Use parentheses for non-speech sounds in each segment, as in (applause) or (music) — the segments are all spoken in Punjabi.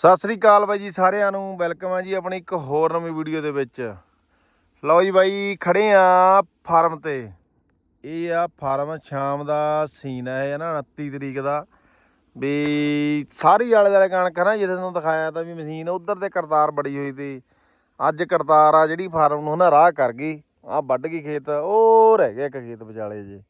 ਸਤਿ ਸ੍ਰੀ ਅਕਾਲ ਬਾਈ ਜੀ ਸਾਰਿਆਂ ਨੂੰ, ਵੈਲਕਮ ਆ ਜੀ ਆਪਣੀ ਇੱਕ ਹੋਰ ਨਵੀਂ ਵੀਡੀਓ ਦੇ ਵਿੱਚ। ਲਓ ਜੀ ਬਾਈ, ਖੜੇ ਆ ਫਾਰਮ ਤੇ। ਇਹ ਆ ਫਾਰਮ ਸ਼ਾਮ ਦਾ ਸੀਨ ਹੈ ਨਾ 29 ਤਰੀਕ ਦਾ। ਵੀ ਸਾਰੀ ਆਲੇ ਦੁਆਲੇ ਕਣਕ ਨਾ, ਜਿਹਦੇ ਤੁਹਾਨੂੰ ਦਿਖਾਇਆ ਤਾਂ ਵੀ ਮਸ਼ੀਨ ਉਧਰ ਤੇ ਕਰਤਾਰ ਬੜੀ ਹੋਈ ਤੀ ਅੱਜ ਕਰਤਾਰ ਆ ਜਿਹੜੀ ਫਾਰਮ ਨੂੰ ਨਾ ਰਾਹ ਕਰ ਗਈ, ਆ ਵੱਢ ਗਈ ਖੇਤ, ਉਹ ਰਹਿ ਗਿਆ ਇੱਕ ਖੇਤ ਵਿਚਾਲੇ ਜੇ।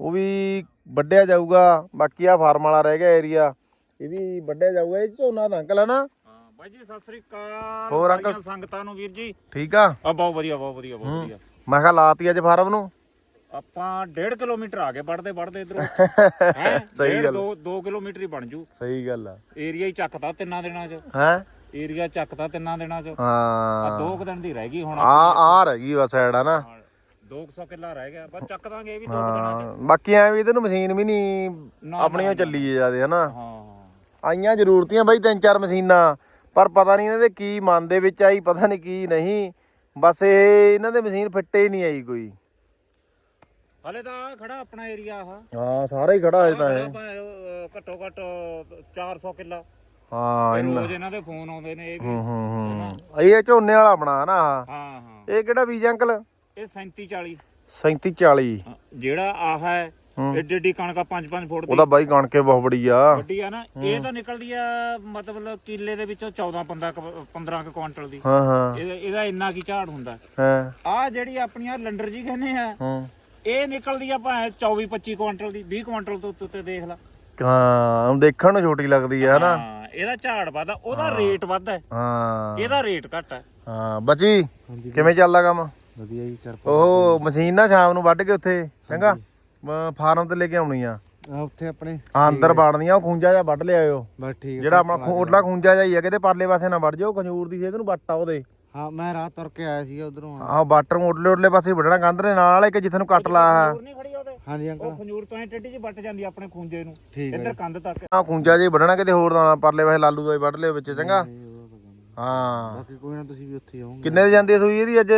ਉਹ ਵੀ ਵੱਢਿਆ ਜਾਊਗਾ, ਬਾਕੀ ਆ ਫਾਰਮ ਵਾਲਾ ਰਹਿ ਗਿਆ ਏਰੀਆ ਇਹ ਵੀ ਵੱਢਿਆ ਜਾਊਗਾ ਇਹ 'ਚ ਝੋਨਾ ਦਾ ਅੰਕਲ ਹੈ ਨਾ। ਹਾਂ ਬਾਈ ਜੀ ਸਤਿ ਸ੍ਰੀ ਅਕਾਲ। ਹੋਰ ਅੰਕਲ? ਸਾਰੀਆਂ ਸੰਗਤਾਂ ਨੂੰ ਵੀਰ ਜੀ। ਠੀਕ ਆ? ਆ ਬਹੁਤ ਵਧੀਆ ਬਹੁਤ ਵਧੀਆ ਬਹੁਤ ਵਧੀਆ। ਮੈਂ ਕਿਹਾ ਲਾਤੀ ਅੱਜ ਫਾਰਮ ਨੂੰ? ਆਪਾਂ 1.5 ਕਿਲੋਮੀਟਰ ਆ ਗਏ ਵੜਦੇ ਵੜਦੇ ਇਧਰੋਂ। ਹੈ ਸਹੀ ਗੱਲ। 2 2 ਕਿਲੋਮੀਟਰ ਹੀ ਬਣ ਜੂ। ਸਹੀ ਗੱਲ ਆ। ਏਰੀਆ ਹੀ ਚੱਕਦਾ ਤਿੰਨਾਂ ਦਿਨਾਂ ਚ। ਹੈ? ਏਰੀਆ ਚੱਕਦਾ ਤਿੰਨਾਂ ਦਿਨਾਂ ਚ। ਆ ਹਾਂ ਦੋ ਕੁ ਦਿਨ ਦੀ ਰਹਿ ਗਈ ਹੁਣ ਆ ਆ ਰਹਿ ਗਈ ਵਾ ਸਾਈਡ ਆ ਨਾ। 200 ਕਿੱਲਾ ਰਹਿ ਗਿਆ। ਬਸ ਚੱਕ ਦਾਂਗੇ ਇਹ ਵੀ ਦੋ ਕੁ ਦਿਨਾਂ ਹਾਂ ਬਾਕੀ ਐ ਵੀ ਇਹਦੇ ਨੂੰ ਮਸ਼ੀਨ ਵੀ ਨਹੀਂ ਨਾ, ਆਪਣੀਆਂ ਚੱਲੀ ਜਿਆਦੇ ਹਨਾ। ਚ ਹਾਂ। ਆਈਆਂ ਜ਼ਰੂਰਤੀਆਂ ਬਾਈ ਤਿੰਨ ਚਾਰ ਮਸ਼ੀਨਾਂ ਪਰ ਪਤਾ ਨਹੀਂ ਇਹਨਾਂ ਦੇ ਕੀ ਮਨ ਦੇ ਵਿੱਚ ਆਈ ਪਤਾ ਨਹੀਂ ਕੀ ਨਹੀਂ। ਬਸ ਇਹ ਇਹਨਾਂ ਦੇ ਮਸ਼ੀਨ ਫਿੱਟੇ ਹੀ ਨਹੀਂ ਆਈ ਕੋਈ। ਹਲੇ ਤਾਂ ਆਹ ਖੜਾ ਆਪਣਾ ਏਰੀਆ ਆਹ। ਹਾਂ ਸਾਰਾ ਹੀ ਖੜਾ ਹੋਇਆ ਤਾਂ ਇਹ। ਆਪਾਂ, ਅਹ, ਘੱਟੋ ਘੱਟ 400 ਕਿੱਲਾ। ਹਾਂ ਇਹ ਇਹਨਾਂ ਰੋਜ਼ ਇਹਨਾਂ ਦੇ ਫੋਨ ਆਉਂਦੇ ਨੇ ਇਹ ਵੀ। ਹੂੰ ਹੂੰ ਹੂੰ। ਇਹ ਝੋਨੇ ਵਾਲਾ ਬਣਾ ਨਾ ਆਹ। ਹਾਂ ਹਾਂ। ਇਹ ਕਿਹੜਾ ਬੀਜ ਅੰਕਲ? ਇਹ 37 40 37 40 ਜਿਹੜਾ ਆਹ ਹੈ ਹੂੰ। ਏਡੀ ਏਡੀ ਕਣਕਾ 5-5 ਫੁੱਟ ਦੀ। ਉਹਦਾ ਬਾਈ ਕਣਕੇ ਬਹੁਤ ਬੜੀ ਆ। ਵੱਡੀ ਆ ਨਾ ਇਹ ਤਾਂ ਨਿਕਲਦੀ ਆ ਮਤਲਬ ਕਿੱਲੇ ਦੇ ਵਿੱਚੋਂ 14 15 ਕੁ- 15 ਕੁ ਕੁਆਂਟਲ ਦੀ। ਹਾਂ ਹਾਂ। ਇਹਦਾ ਇੰਨਾ ਕੀ ਝਾੜ ਹੁੰਦਾ। ਹਾਂ। ਆ ਜਿਹੜੀ ਆਪਣੀਆਂ ਲੰਡਰ ਜੀ ਕਹਿੰਦੇ ਆ ਹੂੰ। ਇਹ ਨਿਕਲਦੀ ਆ ਭਾਵੇਂ 24 25 ਕੁਆਂਟਲ ਦੀ 20 ਕੁਆਂਟਲ ਤੋਂ ਉੱਤੇ ਦੇਖ ਲਾ। ਹਾਂ ਦੇਖਣ ਨੂੰ ਛੋਟੀ ਲੱਗਦੀ ਆ ਨਾ ਹਾਂ ਇਹਦਾ ਝਾੜ ਵੱਧਦਾ ਉਹਦਾ ਰੇਟ ਵੱਧਦਾ ਹੈ, ਹਾਂ। ਇਹਦਾ ਰੇਟ ਘੱਟ ਹੈ ਹਾਂ ਬੱਚੀ ਕਿਵੇਂ ਚੱਲਦਾ ਕੰਮ? ਵਧੀਆ ਜੀ ਕਿਰਪਾ। ਉਹ ਮਸ਼ੀਨ ਨਾ ਸ਼ਾਮ ਨੂੰ ਵੱਢ ਕੇ ਉੱਥੇ ਚੰਗਾ? ਫਾਰਮ ਤੇ ਲੈ ਕੇ ਆਉਣੀ ਆ। ਆ ਉੱਥੇ ਆਪਣੇ। ਆ ਅੰਦਰ ਬਾੜਨੀਆਂ ਉਹ ਖੁੰਝਾ ਜਿਹਾ ਵੱਢ ਲਿਆਇਓ। ਬਸ ਠੀਕ ਹੈ ਜਿਹੜਾ ਆਪਣਾ ਖੋਟਲਾ ਖੁੰਝਾ ਜਿਹਾ ਹੀ ਆ ਕਿਤੇ ਪਰਲੇ ਪਾਸੇ ਨਾ ਵੱਢ ਜਾਓ ਖੰਜੂਰ ਦੀ ਛੇਦ ਨੂੰ ਵੱਟ ਆ ਉਹਦੇ। ਹਾਂ ਮੈਂ ਰਾਤ ਤੁਰ ਕੇ ਆਇਆ ਸੀਗਾ ਉਧਰੋਂ। ਆਹ ਬਾਟਰ ਉਰਲੇ ਉਰਲੇ ਪਾਸੇ ਵੱਢਣਾ ਕੰਧ ਦੇ ਨਾਲ ਇੱਕ ਜਿੱਥੇ ਨੂੰ ਕੱਟ ਲਾ ਆ ਖਜੂਰ ਨਹੀਂ ਖੜੀ ਉਹਦੇ। ਹਾਂਜੀ ਉਹ ਅੰਕਲ ਖੰਜੂਰ ਤੋਂ ਐ ਟੱਡੀ ਜੀ ਵੱਟ ਜਾਂਦੀ ਆ ਆਪਣੇ ਖੂੰਜੇ ਨੂੰ। ਠੀਕ ਹੈ ਇੱਧਰ ਕੰਧ ਤੱਕ। ਆ ਖੁੰਝਾ ਜਿਹਾ ਹੀ ਵੱਢਣਾ ਕਿਤੇ ਹੋਰ ਦਾ ਨਾ ਪਰਲੇ ਪਾਸੇ ਲਾਲੂ ਦਾ ਹੀ ਵੱਢ ਲਿਓ ਵਿੱਚ ਚੰਗਾ। ਜੀ, ਉਹ। ਹਾਂ। ਬਾਕੀ ਕੋਈ ਨਾ ਤੁਸੀਂ ਵੀ ਉੱਥੇ ਆਉਂਗੇ ਕਿੰਨੇ ਦੀ ਜਾਂਦੀ ਆ ਸੂਈ ਇਹਦੀ ਅੱਜ?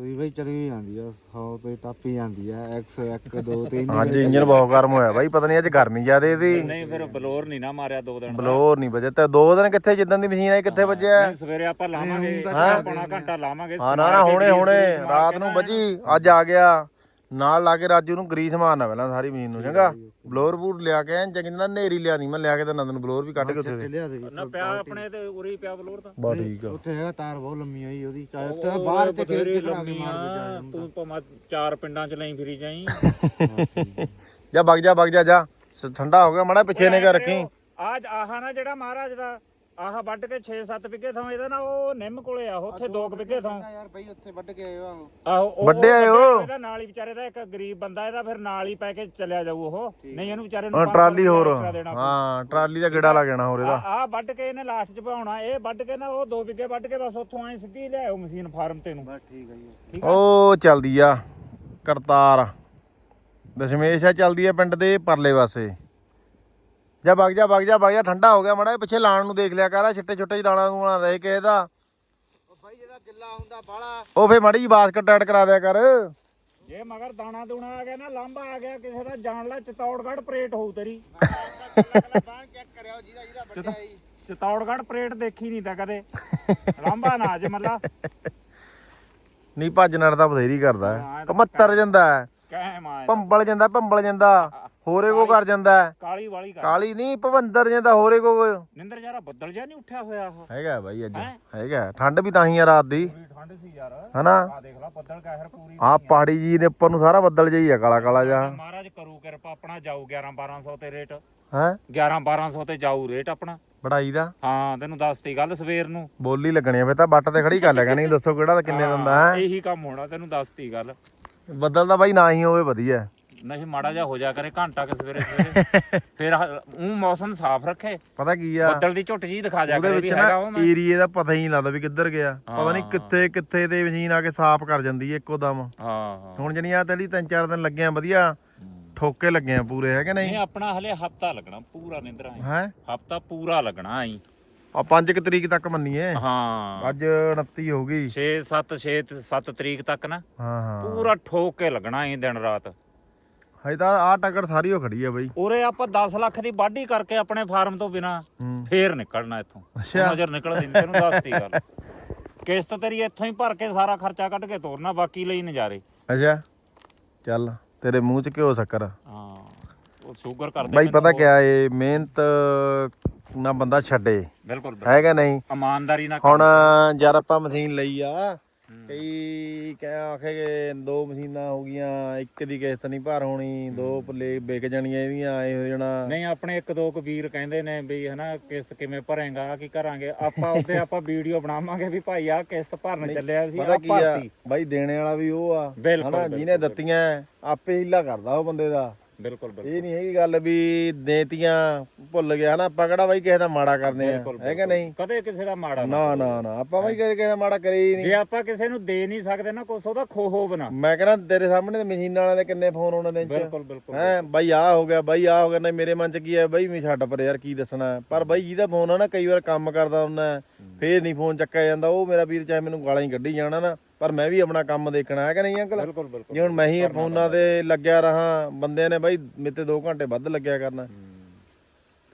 ਸੂਈ ਬਈ ਚਲੀ ਹੀ ਜਾਂਦੀ ਆ 100 ਤੇ ਟੱਪ ਹੀ ਜਾਂਦੀ ਆ 101 2 3 ਅੱਜ ਇੰਜਨ ਬਹੁਤ ਗਰਮ ਹੋਇਆ ਬਾਈ ਪਤਾ ਨਹੀਂ ਅੱਜ ਗਰਮੀ ਜ਼ਿਆਦੇ ਇਹਦੀ। ਨਹੀਂ ਫਿਰ ਬਲੋਰ ਨਹੀਂ ਨਾ ਮਾਰਿਆ ਦੋ ਦਿਨ ਬਲੋਰ ਨਹੀਂ ਵਜੇ ਤੇ ਦੋ ਦਿਨ ਕਿੱਥੇ ਜਿੱਦਾਂ ਦੀ ਮਸ਼ੀਨ ਆਈ ਕਿੱਥੇ ਵੱਜਿਆ? ਨਹੀਂ, ਸਵੇਰੇ ਆਪਾਂ ਲਾਵਾਂਗੇ ਪੌਣਾ ਘੰਟਾ ਲਾਵਾਂਗੇ ਹਾਂ ਨਾ ਨਾ ਹੁਣੇ ਹੁਣੇ ਰਾਤ ਨੂੰ ਵੱਜੀ ਅੱਜ ਆ ਗਿਆ। ਨਾਲ ਲਾ ਕੇ ਰਾਜੂ ਨੂੰ ਗਰੀਸ ਮਾਰਨਾ ਪਹਿਲਾਂ ਸਾਰੀ ਮਸ਼ੀਨ ਨੂੰ ਚੰਗਾ? ਬਲੋਰ ਬੂਰ ਲਿਆ ਕੇ ਐਨ ਚੰਗੀ ਤਰ੍ਹਾਂ ਨੇਰੀ ਲਿਆ ਦੀ ਮੈਂ ਲਿਆ ਕੇ ਤਾਂ ਨੰਦ ਨੂੰ ਬਲੋਰ ਵੀ ਕੱਢ ਕੇ ਉੱਥੇ ਦੇ। ਲਿਆ ਦੇ ਨਾ ਪਿਆ ਆਪਣੇ ਤੇ ਉਰੀ ਪਿਆ ਬਲੋਰ ਤਾਂ। ਬਾ ਠੀਕ ਆ। ਉੱਥੇ ਹੈਗਾ ਤਾਰ ਬਹੁਤ ਲੰਮੀ ਆਈ ਉਹਦੀ ਚਾਹੇ ਉੱਥੇ ਬਾਹਰ ਤੇ ਖੇਤ ਲੰਮੀ ਆ ਤੂੰ ਭਾਵੇਂ ਚਾਰ ਪਿੰਡਾਂ ਚ ਲਈ ਫਿਰੀ ਜਾਈ। (laughs) ਜਾ ਵਗ ਜਾ ਵਗ ਜਾ ਜਾ। ਠੰਡਾ ਹੋ ਗਿਆ ਮੜਾ ਪਿੱਛੇ ਨੇ ਕਰ ਰੱਖੀ। ਆਜ ਆਹ ਨਾ ਜਿਹੜਾ ਮਹਾਰਾਜ ਦਾ ਆਹ ਵੱਢ ਕੇ 6-7 ਵਿਗੇ ਥਾਂ ਇਹਦਾ ਨਾ ਉਹ ਨਿੰਮ ਕੋਲੇ ਆ ਉੱਥੇ 2 ਵਿਗੇ ਥਾਂ। ਯਾਰ ਬਈ ਉੱਥੇ ਵੱਢ ਕੇ ਆਏ ਆ ਆਹੋ ਉਹ ਵੱਢੇ ਆਏ ਉਹ। ਇਹਦਾ ਨਾਲ ਹੀ ਵਿਚਾਰੇ ਦਾ ਇੱਕ ਗਰੀਬ ਬੰਦਾ ਇਹਦਾ ਫਿਰ ਨਾਲ ਹੀ ਪੈ ਕੇ ਚੱਲਿਆ ਜਾਊ ਉਹ। ਨਹੀਂ ਇਹਨੂੰ ਵਿਚਾਰੇ ਨੂੰ ਟਰਾਲੀ ਹੋਰ। ਹਾਂ ਟਰਾਲੀ ਦਾ ਗੇੜਾ ਲੱਗ ਜਾਣਾ ਹੋਰ ਇਹਦਾ। ਆ ਵੱਢ ਕੇ ਇਹਨੇ ਲਾਸਟ ਚ ਪਾਉਣਾ ਇਹ ਵੱਢ ਕੇ ਨਾ ਉਹ 2 ਵਿਗੇ ਵੱਢ ਕੇ ਬਸ ਉੱਥੋਂ ਐ ਸਿੱਧੀ ਲਿਆਓ ਮਸ਼ੀਨ ਫਾਰਮ ਤੇ ਨੂੰ ਬਸ ਠੀਕ ਹੈ ਜੀ। ਉਹ ਚੱਲਦੀ ਆ। ਕਰਤਾਰ। ਦਸ਼ਮੇਸ਼ ਆ ਚੱਲਦੀ ਆ ਪਿੰਡ ਦੇ ਪਰਲੇ ਪਾਸੇ। ਜਾ ਵਗ ਜਾ ਵਗ ਜਾ ਵਗ ਜਾ ਠੰਡਾ ਹੋ ਗਿਆ ਮੜਾ ਪਿੱਛੇ ਲਾਣ ਨੂੰ ਦੇਖ ਲਿਆ ਕਰ ਛਿੱਟੇ ਛੁੱਟੇ ਹੀ ਦਾਣਾ ਦੂਣਾ ਰਹੇ ਕੇ ਇਹਦਾ। ਉਹ ਬਾਈ ਜਿਹੜਾ ਗਿੱਲਾ ਹੁੰਦਾ ਬਾਲਾ ਉਹ ਫੇ ਮੜੀ ਜੀ ਬਾਸਕਟ ਐਡ ਕਰਾ ਦਿਆ ਕਰ। ਜੇ ਮਗਰ ਦਾਣਾ ਦੂਣਾ ਆ ਗਿਆ ਨਾ ਲਾਂਬਾ ਆ ਗਿਆ ਕਿਸੇ ਦਾ ਜਾਣ ਲੈ ਚਤੌੜਗੜ ਪਰੇਡ ਹੋਊ ਤੇਰੀ। ਬਾਹਰ ਚੈੱਕ ਕਰਿਓ ਜਿਹਦਾ ਜਿਹਦਾ ਵੱਡਿਆ ਜੀ ਚਤੌੜਗੜ ਪਰੇਡ ਦੇਖੀ ਨਹੀਂ ਤਾਂ ਕਦੇ। ਲਾਂਬਾ ਨਾ ਜੇ ਮੱਲਾ। ਨਹੀਂ ਭੱਜ ਨੜ ਦਾ ਬਥੇਰੀ ਕਰਦਾ। ਹੈ ਕਮੱਤਰ ਜਾਂਦਾ। ਹੈ ਕਹਿ ਮਾਂ ਭੰਬਲ ਜਾਂਦਾ ਭੰਬਲ ਜਾਂਦਾ। ਹੋਰੇ ਕੋ ਕਰ ਜਾਂਦਾ ਹੈ। ਕਾਲੀ ਵਾਲੀ ਕਰ। ਕਾਲੀ ਨਹੀਂ ਭਵੰਦਰ ਜਾਂਦਾ ਹੋਰੇ ਕੋ ਨਿੰਦਰ ਯਾਰਾ ਬੱਦਲ ਜਿਹਾ ਨਹੀਂ ਉੱਠਿਆ ਹੋਇਆ ਉਹ। ਹੈਗਾ ਬਾਈ ਅੱਜ ਹੈਂ? ਹੈਗਾ। ਠੰਡ ਵੀ ਤਾਂ ਹੀ ਆ ਰਾਤ ਦੀ। ਪੂਰੀ ਠੰਡ ਸੀ ਯਾਰ। ਹਨਾ? ਆ ਦੇਖ ਲੈ ਬੱਦਲ ਕਹਿਰ ਪੂਰੀ ਆ। ਪਹਾੜੀ ਜੀ ਦੇ ਉੱਪਰ ਨੂੰ ਸਾਰਾ ਬੱਦਲ ਜਿਹਾ ਹੀ ਆ ਕਾਲਾ ਕਾਲਾ ਜਿਹਾ। ਮਹਾਰਾਜ ਕਰੂ ਕਿਰਪਾ ਆਪਣਾ ਜਾਊ 11 1200 ਤੇ ਰੇਟ। ਹੈ? 11 1200 ਤੇ ਜਾਊ ਰੇਟ ਆਪਣਾ। ਬੜਾਈ ਦਾ। ਹਾਂ ਤੈਨੂੰ ਦੱਸਤੀ ਗੱਲ ਸਵੇਰ ਨੂੰ। ਬੋਲੀ ਲੱਗਣੀ ਆ ਫੇ ਤਾਂ ਬੱਟ ਤੇ ਖੜੀ ਕਰ ਲਿਆ ਨਹੀਂ ਦੱਸੋ ਕਿਹੜਾ ਕਿੰਨੇ ਦਿੰਦਾ ਹੈ? ਇਹੀ ਕੰਮ ਹੋਣਾ ਤੈਨੂੰ ਦੱਸਤੀ ਗੱਲ। ਬੱਦਲ ਦਾ ਬਾਈ ਨਾ ਹੀ ਹੋਵੇ ਵਧੀਆ। ਨਹੀਂ ਮਾੜਾ ਜਿਹਾ ਹੋ ਜਾ ਕਰੇ ਘੰਟਾ ਕਿ ਸਵੇਰੇ ਸਵੇਰੇ। (laughs) ਫਿਰ ਉਹ ਮੌਸਮ ਸਾਫ਼ ਰੱਖੇ। ਪਤਾ ਕੀ ਆ? ਬੱਦਲ ਦੀ ਝੁੱਟ ਜੀ ਦਿਖਾ ਜਾ ਕਰੇ ਵੀ ਹੈਗਾ ਉਹ ਮੈਂ। ਏਰੀਏ ਦਾ ਪਤਾ ਹੀ ਨਹੀਂ ਲੱਗਦਾ ਵੀ ਕਿੱਧਰ ਗਿਆ। ਪਤਾ ਨਹੀਂ। ਕਿੱਥੇ ਕਿੱਥੇ ਤੇ ਮਸ਼ੀਨ ਆ ਕੇ ਸਾਫ਼ ਕਰ ਜਾਂਦੀ ਹੈ ਇੱਕੋ ਦਮ। ਹਾਂ ਹਾਂ। ਹੁਣ ਜਣੀਆਂ ਤੇਲੀ ਤਿੰਨ ਚਾਰ ਦਿਨ ਲੱਗੇ ਆ ਵਧੀਆ ਠੋਕੇ ਲੱਗੇ ਆ ਪੂਰੇ ਹੈ ਕਿ ਨਹੀਂ? ਨਹੀਂ ਆਪਣਾ ਹਲੇ ਹਫਤਾ ਲੱਗਣਾ ਪੂਰਾ ਨਿੰਦਰਾ ਹੈ। ਹਫਤਾ ਪੂਰਾ ਲੱਗਣਾ ਆਈ ਆ 5 ਤਰੀਕ ਤੱਕ ਮੰਨੀਏ? ਹਾਂ। ਅੱਜ 29 ਹੋ ਗਈ। 6 7 6 7 ਤਰੀਕ ਤੱਕ ਨਾ। ਹਾਂ ਹਾਂ। ਪੂਰਾ ਠੋਕ ਕੇ ਲੱਗਣਾ ਆਈ ਦਿਨ ਰਾਤ। ਹਜੇ ਤਾਂ ਆਹ ਟੱਕਰ ਸਾਰੀ ਉਹ ਖੜੀ ਆ ਬਈ। ਉਰੇ ਆਪਾਂ 10 ਲੱਖ ਦੀ ਵਾਢੀ ਕਰਕੇ ਆਪਣੇ ਫਾਰਮ ਤੋਂ ਬਿਨਾ ਫੇਰ ਨਿਕਲਣਾ ਇੱਥੋਂ। ਅੱਛਾ। ਨਜ਼ਰ ਨਿਕਲ ਦਿੰਦੇ ਤੈਨੂੰ ਦੱਸਤੀ ਗੱਲ। ਕਿਸ਼ਤ ਤੇਰੀ ਇੱਥੋਂ ਹੀ ਭਰ ਕੇ ਸਾਰਾ ਖਰਚਾ ਕੱਢ ਕੇ ਤੋਰਨਾ ਬਾਕੀ ਲਈ ਨਜ਼ਾਰੇ। ਅੱਛਾ। ਚੱਲ ਤੇਰੇ ਮੂੰਹ 'ਚ ਘਿਓ ਸ਼ੱਕਰ। ਹਾਂ ਉਹ ਸ਼ੂਗਰ ਕਰਦੇ ਬਾਈ ਪਤਾ ਕਿਆ ਏ ਮਿਹਨਤ ਨਾ ਬੰਦਾ ਛੱਡੇ। ਬਿਲਕੁਲ ਬਿਲਕੁਲ। ਹੈਗਾ ਨਹੀਂ? ਇਮਾਨਦਾਰੀ ਨਾਲ ਹੁਣ ਯਾਰ ਆਪਾਂ ਮਸ਼ੀਨ ਲਈ ਆ ਕਈ ਕਹਿ ਆਖੇ ਕਿ ਦੋ ਮਸ਼ੀਨਾਂ ਹੋ ਗਈਆਂ ਇੱਕ ਦੀ ਕਿਸ਼ਤ ਨਹੀਂ ਭਰ ਹੋਣੀ ਦੋ ਪੱਲੇ ਵਿਕ ਜਾਣੀਆਂ ਇਹਦੀਆਂ ਐ ਹੋ ਜਾਣਾ। ਨਹੀਂ ਆਪਣੇ ਇੱਕ ਦੋ ਕਬੀਰ ਕਹਿੰਦੇ ਨੇ ਵੀ ਹਨਾ ਕਿਸ਼ਤ ਕਿਵੇਂ ਭਰੇਗਾ ਕੀ ਕਰਾਂਗੇ? ਆਪਾਂ (laughs) ਉਹਦੇ ਆਪਾਂ ਵੀਡੀਓ ਬਣਾਵਾਂਗੇ ਵੀ ਭਾਈ ਆ ਕਿਸ਼ਤ ਭਰਨ ਚੱਲਿਆ ਸੀ ਪਤਾ ਆ ਕੀ ਆ ਬਾਈ ਦੇਣੇ ਵਾਲਾ ਵੀ ਉਹ ਆ ਹਨਾ ਜਿਹਨੇ ਦਿੱਤੀਆਂ ਆਪੇ ਹੀਲਾ ਕਰਦਾ ਉਹ ਬੰਦੇ ਦਾ। ਬਿਲਕੁਲ ਬਿਲਕੁਲ। ਇਹ ਨਹੀਂ ਹੈਗੀ ਗੱਲ ਵੀ ਦੇਤੀਆਂ ਭੁੱਲ ਗਿਆ ਨਾ ਆਪਾਂ ਕਿਹੜਾ ਬਾਈ ਕਿਸੇ ਦਾ ਮਾੜਾ ਕਰਦੇ ਆ ਹੈਗਾ ਨਹੀਂ? ਕਦੇ ਕਿਸੇ ਦਾ ਮਾੜਾ ਨਾ ਨਾ ਨਾ ਨਾ ਆਪਾਂ ਬਾਈ ਕਦੇ ਕਿਸੇ ਦਾ ਮਾੜਾ ਕਰੀ ਹੀ ਨਹੀਂ ਜੇ ਆਪਾਂ ਕਿਸੇ ਨੂੰ ਦੇ ਨਹੀਂ ਸਕਦੇ ਨਾ ਕੁਛ ਉਹਦਾ ਖੋਹੋ ਬਣਾ ਮੈਂ ਕਹਿੰਦਾ ਤੇਰੇ ਸਾਹਮਣੇ ਤੇ ਮਸ਼ੀਨ ਵਾਲਿਆਂ ਦੇ ਕਿੰਨੇ ਫੋਨ ਆਉਣੇ ਚ ਬਿਲਕੁਲ ਬਿਲਕੁਲ ਹੈ ਬਾਈ ਆ ਹੋ ਗਿਆ ਬਾਈ ਆ ਹੋ ਗਿਆ ਨਹੀਂ ਮੇਰੇ ਮਨ ਚ ਕੀ ਹੈ ਬਾਈ ਮੈਂ ਛੱਡ ਪਰ ਯਾਰ ਕੀ ਦੱਸਣਾ। ਹੈ। ਪਰ ਬਾਈ ਜਿਹਦਾ ਫੋਨ ਆ ਨਾ ਕਈ ਵਾਰ ਕੰਮ ਕਰਦਾ ਹੁੰਦਾ ਫੇਰ ਨਹੀਂ ਫੋਨ ਚੱਕਿਆ ਜਾਂਦਾ ਉਹ ਮੇਰਾ ਵੀਰ ਚਾਹੇ ਮੈਨੂੰ ਗਾਲਾਂ ਹੀ ਕੱਢੀ ਜਾਣਾ ਨਾ। ਪਰ ਮੈਂ ਵੀ ਆਪਣਾ ਕੰਮ ਦੇਖਣਾ ਹੈ ਕਿ ਨਹੀਂ ਅੰਕਲ? ਬਿਲਕੁਲ ਬਿਲਕੁਲ। ਜੇ ਹੁਣ ਮੈਂ ਹੀ ਫੋਨਾਂ ਤੇ ਲੱਗਿਆ ਰਹਾ ਬੰਦਿਆਂ ਨੇ ਬਾਈ ਮੇਤੇ 2 ਘੰਟੇ ਵੱਧ ਲੱਗਿਆ ਕਰਨਾ।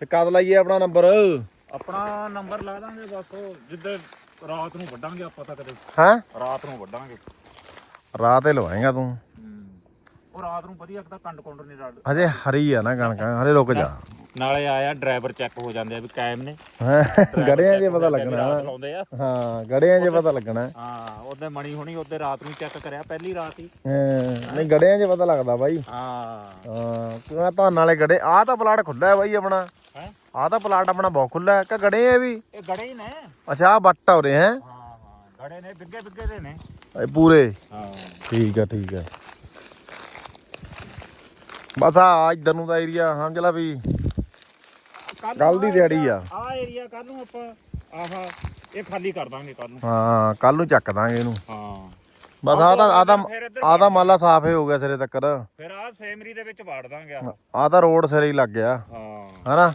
ਤੇ ਕਦ ਲਾਈਏ ਆਪਣਾ ਨੰਬਰ? ਆਪਣਾ ਨੰਬਰ ਲਾ ਦਾਂਗੇ ਬਸ ਉਹ ਜਿੱਦੇ ਰਾਤ ਨੂੰ ਵੱਢਾਂਗੇ ਆਪਾਂ ਤਾਂ ਕਦੇ। ਹਾਂ? ਰਾਤ ਨੂੰ ਵੱਢਾਂਗੇ। ਰਾਤ ਹੀ ਲਵਾਏਗਾ ਤੂੰ। ਉਹ ਰਾਤ ਨੂੰ ਵਧੀਆ ਤਾਂ ਕੰਡ ਕੁੰਡ ਨਹੀਂ ਰੜ ਹਜੇ ਹਰੀ ਆ ਨਾ ਕਣਕਾਂ ਹਰੇ ਰੁਕ ਜਾ। ਨਾਲੇ ਆਇਆ ਡਰਾਈਵਰ ਚੈੱਕ ਹੋ ਜਾਂਦੇ ਆ ਵੀ ਕਾਇਮ ਨੇ। ਗੜਿਆਂ 'ਚ ਪਤਾ ਲੱਗਣਾ। ਲਾਉਂਦੇ ਆ। ਹਾਂ ਗੜਿਆਂ 'ਚ ਪਤਾ ਲੱਗਣਾ। ਹਾਂ ਉਹਦੇ ਮਣੀ ਹੋਣੀ ਉਹਦੇ ਰਾਤ ਨੂੰ ਚੈੱਕ ਕਰਿਆ ਪਹਿਲੀ ਰਾਤ ਹੀ। ਹਾਂ, ਨਹੀਂ ਗੜਿਆਂ 'ਚ ਪਤਾ ਲੱਗਦਾ ਬਾਈ। ਹਾਂ। ਹਾਂ ਕਿਉਂ ਤਾਂ ਨਾਲੇ ਗੜੇ ਆਹ ਤਾਂ ਪਲਾਟ ਖੁੱਲਾ ਹੈ ਬਾਈ ਆਪਣਾ। ਹੈ? ਆਹ ਤਾਂ ਪਲਾਟ ਆਪਣਾ ਬਹੁਤ ਖੁੱਲਾ ਹੈ ਕਿ ਗੜੇ ਹੈ ਵੀ? ਇਹ ਗੜੇ ਹੀ ਨੇ। ਅੱਛਾ ਆ ਬੱਟ ਹੋ ਰਹੇ ਹੈ? ਹਾਂ ਹਾਂ ਗੜੇ ਨੇ ਬਿੱਗੇ ਬਿੱਗੇ ਦੇ ਨੇ। ਇਹ ਪੂਰੇ। ਹਾਂ। ਠੀਕ ਹੈ ਠੀਕ ਹੈ ਬਸ ਆ ਇੱਧਰ ਨੂੰ ਦਾ ਏਰੀਆ ਸਮਝ ਲਾ ਵੀ। ਕੱਲ੍ਹ ਦੀ ਦਿਹਾੜੀ ਆ। ਆ ਏਰੀਆ ਕੱਲ ਨੂੰ ਆਪਾਂ ਆਹਾ ਇਹ ਖਾਲੀ ਕਰ ਦਾਂਗੇ ਕੱਲ ਨੂੰ। ਹਾਂ ਕੱਲ ਨੂੰ ਚੱਕ ਦਾਂਗੇ ਇਹਨੂੰ। ਹਾਂ। ਬਸ ਆ ਤਾਂ ਆ ਤਾਂ ਆ ਮਾਲਾ ਸਾਫ਼ ਹੀ ਹੋ ਗਿਆ ਸਿਰੇ ਤੱਕ। ਫਿਰ ਆ ਸੇਮਰੀ ਦੇ ਵਿੱਚ ਵਾੜ ਦਾਂਗੇ ਆਹ। ਆ ਤਾਂ ਰੋਡ ਸਿਰੇ ਹੀ ਲੱਗ ਗਿਆ। ਹਾਂ। ਹਨਾ?